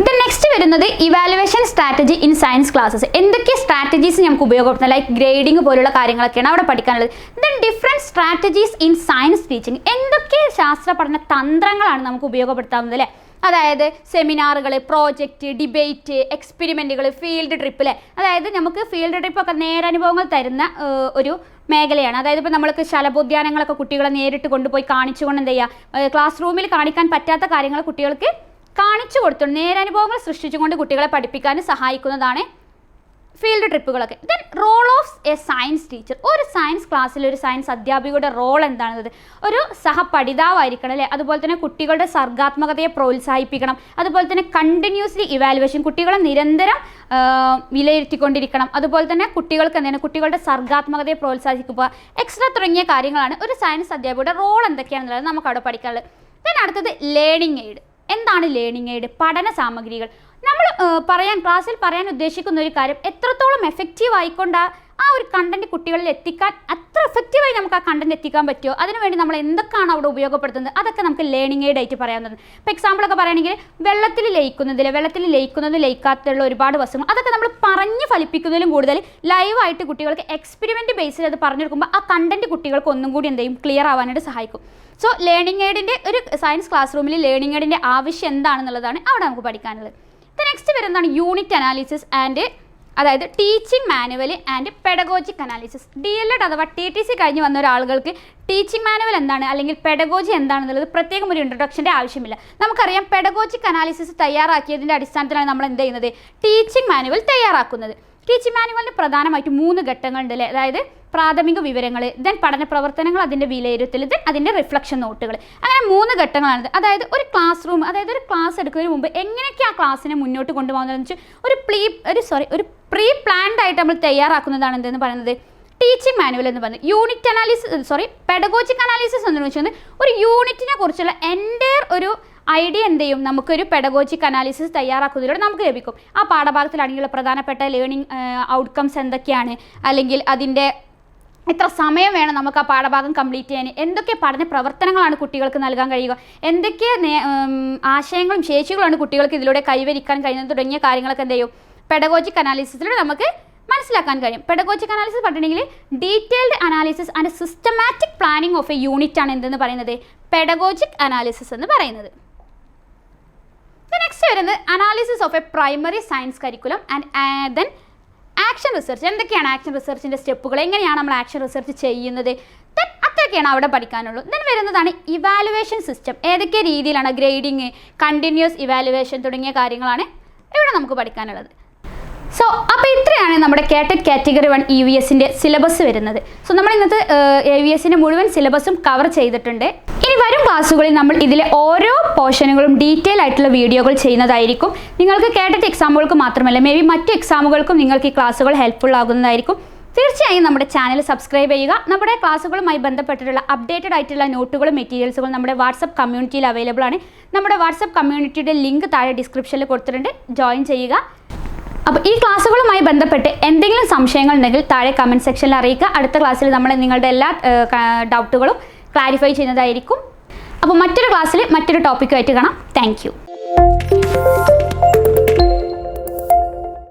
ദെൻ നെക്സ്റ്റ് വരുന്നത് evaluation strategy in science classes എന്തൊക്കെ സ്ട്രാറ്റജീസ് നമുക്ക് ഉപയോഗപ്പെടുത്തുന്നത് ലൈക്ക് ഗ്രേഡിംഗ് പോലുള്ള കാര്യങ്ങളൊക്കെയാണ് അവിടെ പഠിക്കാനുള്ളത്. Then different strategies in science teaching എന്തൊക്കെ ശാസ്ത്ര പഠന തന്ത്രങ്ങളാണ് നമുക്ക് ഉപയോഗപ്പെടുത്താവുന്നത് അല്ലേ? അതായത് സെമിനാറുകൾ പ്രോജക്റ്റ് ഡിബേറ്റ് എക്സ്പെരിമെന്റുകൾ ഫീൽഡ് ട്രിപ്പ് അല്ലേ അതായത് നമുക്ക് ഫീൽഡ് ട്രിപ്പൊക്കെ നേരനുഭവങ്ങൾ തരുന്ന ഒരു മേഖലയാണ്. അതായത് ഇപ്പോൾ നമ്മൾക്ക് ശലഭോദ്യാനങ്ങളൊക്കെ കുട്ടികളെ നേരിട്ട് കൊണ്ടുപോയി കാണിച്ചുകൊണ്ട് എന്ത് ചെയ്യുക ക്ലാസ് റൂമിൽ കാണിക്കാൻ പറ്റാത്ത കാര്യങ്ങൾ കുട്ടികൾക്ക് കാണിച്ചു കൊടുത്തു. നേരനുഭവങ്ങൾ സൃഷ്ടിച്ചുകൊണ്ട് കുട്ടികളെ പഠിപ്പിക്കാൻ സഹായിക്കുന്നതാണ് field ട്രിപ്പുകളൊക്കെ. Then role of a science teacher ഒരു സയൻസ് ക്ലാസ്സിൽ ഒരു സയൻസ് അധ്യാപികയുടെ റോൾ എന്താണത് ഒരു സഹപഠിതാവായിരിക്കണം അല്ലേ? അതുപോലെ തന്നെ കുട്ടികളുടെ സർഗാത്മകതയെ പ്രോത്സാഹിപ്പിക്കണം. അതുപോലെ തന്നെ കണ്ടിന്യൂസ്ലി ഇവാലുവേഷൻ കുട്ടികളെ നിരന്തരം വിലയിരുത്തിക്കൊണ്ടിരിക്കണം. അതുപോലെ തന്നെ കുട്ടികൾക്ക് എന്താണ്? കുട്ടികളുടെ സർഗാത്മകതയെ പ്രോത്സാഹിപ്പിക്കുക. എക്സ്ട്രാ തുടങ്ങിയ കാര്യങ്ങളാണ് ഒരു സയൻസ് അധ്യാപികയുടെ റോൾ എന്തൊക്കെയാണെന്നുള്ളത് നമുക്ക് അവിടെ പഠിക്കാനുള്ളത്. ദെൻ അടുത്തത് ലേണിംഗ് എയ്ഡ് എന്താണ് ലേണിംഗ് എയ്ഡ് പഠന സാമഗ്രികൾ. നമ്മൾ പറയാൻ ക്ലാസ്സിൽ പറയാൻ ഉദ്ദേശിക്കുന്ന ഒരു കാര്യം എത്രത്തോളം എഫക്റ്റീവ് ആയിക്കൊണ്ട് ആ- ഒരു കണ്ടന്റ് കുട്ടികളിൽ എത്തിക്കാൻ അത്ര എഫക്റ്റീവായി നമുക്ക് ആ കണ്ടന്റ് എത്തിക്കാൻ പറ്റുമോ അതിനുവേണ്ടി നമ്മൾ എന്തൊക്കെയാണ് അവിടെ ഉപയോഗപ്പെടുത്തുന്നത്? അതൊക്കെ നമുക്ക് ലേണിംഗ് എയ്ഡ് ആയിട്ട് പറയാവുന്നത് ഇപ്പോൾ എക്സാമ്പിൾ ഒക്കെ പറയുകയാണെങ്കിൽ വെള്ളത്തിൽ ലയിക്കുന്നതിൽ വെള്ളത്തിൽ ലയിക്കുന്നതും ലയിക്കാത്തുള്ള ഒരുപാട് വസ്തുക്കൾ അതൊക്കെ നമ്മൾ പറഞ്ഞ് ഫലിപ്പിക്കുന്നതിലും കൂടുതൽ ലൈവായിട്ട് കുട്ടികൾക്ക് എക്സ്പെരിമെന്റ് ബേസിൽ അത് പറഞ്ഞു കൊടുക്കുമ്പോൾ ആ കണ്ടന്റ് കുട്ടികൾക്ക് ഒന്നും കൂടി എന്ത് ക്ലിയർ ആവാനായിട്ട് സഹായിക്കും. സോ ലേണിംഗ് എയ്ഡിന്റെ ഒരു സയൻസ് ക്ലാസ് റൂമിൽ ലേണിംഗ് എയ്ഡിന്റെ ആവശ്യം എന്താണെന്നുള്ളതാണ് അവിടെ നമുക്ക് പഠിക്കാനുള്ളത്. നെക്സ്റ്റ് വരുന്നതാണ് യൂണിറ്റ് അനാലിസിസ് ആൻഡ് അതായത് teaching manual and pedagogic analysis D L Ed അഥവാ ടി ടി സി കഴിഞ്ഞ് വന്ന ഒരാളുകൾക്ക് ടീച്ചിങ് മാനുവൽ എന്താണ് അല്ലെങ്കിൽ പെഡഗോജി എന്താണെന്നുള്ളത് പ്രത്യേകം ഒരു ഇൻട്രൊഡക്ഷന്റെ ആവശ്യമില്ല. നമുക്കറിയാം പെഡഗോജിക് അനാലിസിസ് തയ്യാറാക്കിയതിന്റെ അടിസ്ഥാനത്തിലാണ് നമ്മൾ എന്ത് ചെയ്യുന്നത്? ടീച്ചിങ് മാനുവൽ തയ്യാറാക്കുന്നത്. ടീച്ചിങ് മാനുവലിന് പ്രധാനമായിട്ടും മൂന്ന് ഘട്ടങ്ങളുണ്ട് അല്ലേ? അതായത് പ്രാഥമിക വിവരങ്ങൾ ദെൻ പഠന പ്രവർത്തനങ്ങൾ അതിന്റെ വിലയിരുത്തൽ ദെൻ അതിന്റെ റിഫ്ലക്ഷൻ നോട്ടുകൾ അങ്ങനെ മൂന്ന് ഘട്ടങ്ങളാണ് അതായത് ഒരു ക്ലാസ് റൂം അതായത് ഒരു ക്ലാസ് എടുക്കുന്നതിന് മുമ്പ് എങ്ങനെയൊക്കെ ആ ക്ലാസ്സിനെ മുന്നോട്ട് കൊണ്ടുപോകുന്നതെന്ന് വെച്ചാൽ ഒരു പ്ലീ ഒരു സോറി ഒരു പ്രീ പ്ലാൻഡ് ആയിട്ട് നമ്മൾ തയ്യാറാക്കുന്നതാണ് എന്തെന്ന് പറയുന്നത്? ടീച്ചിങ് മാനുവൽ എന്ന് പറയുന്നത്. Unit analysis sorry pedagogic analysis എന്ന് വെച്ചാൽ ഒരു യൂണിറ്റിനെ കുറിച്ചുള്ള എന്റെ ഒരു ഐഡിയ എന്ത് ചെയ്യും നമുക്കൊരു പെഡഗോജിക് അനാലിസിസ് തയ്യാറാക്കുന്നതിലൂടെ നമുക്ക് ലഭിക്കും. ആ പാഠഭാഗത്തിലാണെങ്കിലുള്ള പ്രധാനപ്പെട്ട ലേണിംഗ് ഔട്ട്കംസ് എന്തൊക്കെയാണ്? അല്ലെങ്കിൽ അതിന്റെ എത്ര സമയം വേണം നമുക്ക് ആ പാഠഭാഗം കംപ്ലീറ്റ് ചെയ്യാൻ? എന്തൊക്കെ പഠന പ്രവർത്തനങ്ങളാണ് കുട്ടികൾക്ക് നൽകാൻ കഴിയുക? എന്തൊക്കെ ആശയങ്ങളും ശേഷികളാണ് കുട്ടികൾക്ക് ഇതിലൂടെ കൈവരിക്കാൻ കഴിയുന്നത് തുടങ്ങിയ കാര്യങ്ങളൊക്കെ എന്ത് ചെയ്യും പെഡഗോജിക് അനാലിസിസിലൂടെ നമുക്ക് മനസ്സിലാക്കാൻ കഴിയും. പെഡഗോജിക് അനാലിസിസ് പറഞ്ഞിട്ടുണ്ടെങ്കിൽ detailed analysis and systematic planning of a unit ആണ് എന്തെന്ന് പറയുന്നത്? പെഡഗോജിക് അനാലിസിസ് എന്ന് പറയുന്നത്. നെക്സ്റ്റ് വരുന്നത് analysis of a primary science curriculum and then action research എന്തൊക്കെയാണ് ആക്ഷൻ റിസർച്ചിന്റെ സ്റ്റെപ്പുകൾ എങ്ങനെയാണ് നമ്മൾ ആക്ഷൻ റിസർച്ച് ചെയ്യുന്നത്? ദെൻ അത്രയൊക്കെയാണ് അവിടെ പഠിക്കാനുള്ളൂ. ദെൻ വരുന്നതാണ് ഇവാലുവേഷൻ സിസ്റ്റം ഏതൊക്കെ രീതിയിലാണ് ഗ്രേഡിങ് കണ്ടിന്യൂസ് ഇവാലുവേഷൻ തുടങ്ങിയ കാര്യങ്ങളാണ് ഇവിടെ നമുക്ക് പഠിക്കാനുള്ളത്. സോ അപ്പോൾ ഇത്രയാണ് നമ്മുടെ KTET category one E V എസിന്റെ സിലബസ് വരുന്നത്. സോ നമ്മൾ ഇന്നത്തെ എ വി എസിന്റെ മുഴുവൻ സിലബസും കവർ ചെയ്തിട്ടുണ്ട്. ഇനി വരും ക്ലാസ്സുകളിൽ നമ്മൾ ഇതിലെ ഓരോ പോർഷനുകളും ഡീറ്റെയിൽ ആയിട്ടുള്ള വീഡിയോകൾ ചെയ്യുന്നതായിരിക്കും. നിങ്ങൾക്ക് കേട്ടിട്ട് എക്സാമുകൾക്ക് മാത്രമല്ല മേ ബി മറ്റ് എക്സാമുകൾക്കും നിങ്ങൾക്ക് ഈ ക്ലാസ്സുകൾ ഹെൽപ്ഫുൾ ആകുന്നതായിരിക്കും. തീർച്ചയായും നമ്മുടെ ചാനൽ സബ്സ്ക്രൈബ് ചെയ്യുക. നമ്മുടെ ക്ലാസ്സുകളുമായി ബന്ധപ്പെട്ടിട്ടുള്ള അപ്ഡേറ്റഡ് ആയിട്ടുള്ള നോട്ടുകളും മെറ്റീരിയൽസുകളും നമ്മുടെ വാട്സപ്പ് കമ്മ്യൂണിറ്റിയിൽ അവൈലബിൾ ആണ്. നമ്മുടെ വാട്സപ്പ് കമ്മ്യൂണിറ്റിയുടെ ലിങ്ക് താഴെ ഡിസ്ക്രിപ്ഷനിൽ കൊടുത്തിട്ടുണ്ട്. ജോയിൻ ചെയ്യുക. അപ്പോൾ ഈ ക്ലാസ്സുകളുമായി ബന്ധപ്പെട്ട് എന്തെങ്കിലും സംശയങ്ങൾ ഉണ്ടെങ്കിൽ താഴെ കമന്റ് സെക്ഷനിൽ അറിയിക്കുക. അടുത്ത ക്ലാസ്സിൽ നമ്മൾ നിങ്ങളുടെ എല്ലാ ഡൗട്ടുകളും ക്ലാരിഫൈ ചെയ്യുന്നതായിരിക്കും. അപ്പോൾ മറ്റൊരു ക്ലാസ്സിൽ മറ്റൊരു ടോപ്പിക്കുമായിട്ട് കാണാം. താങ്ക്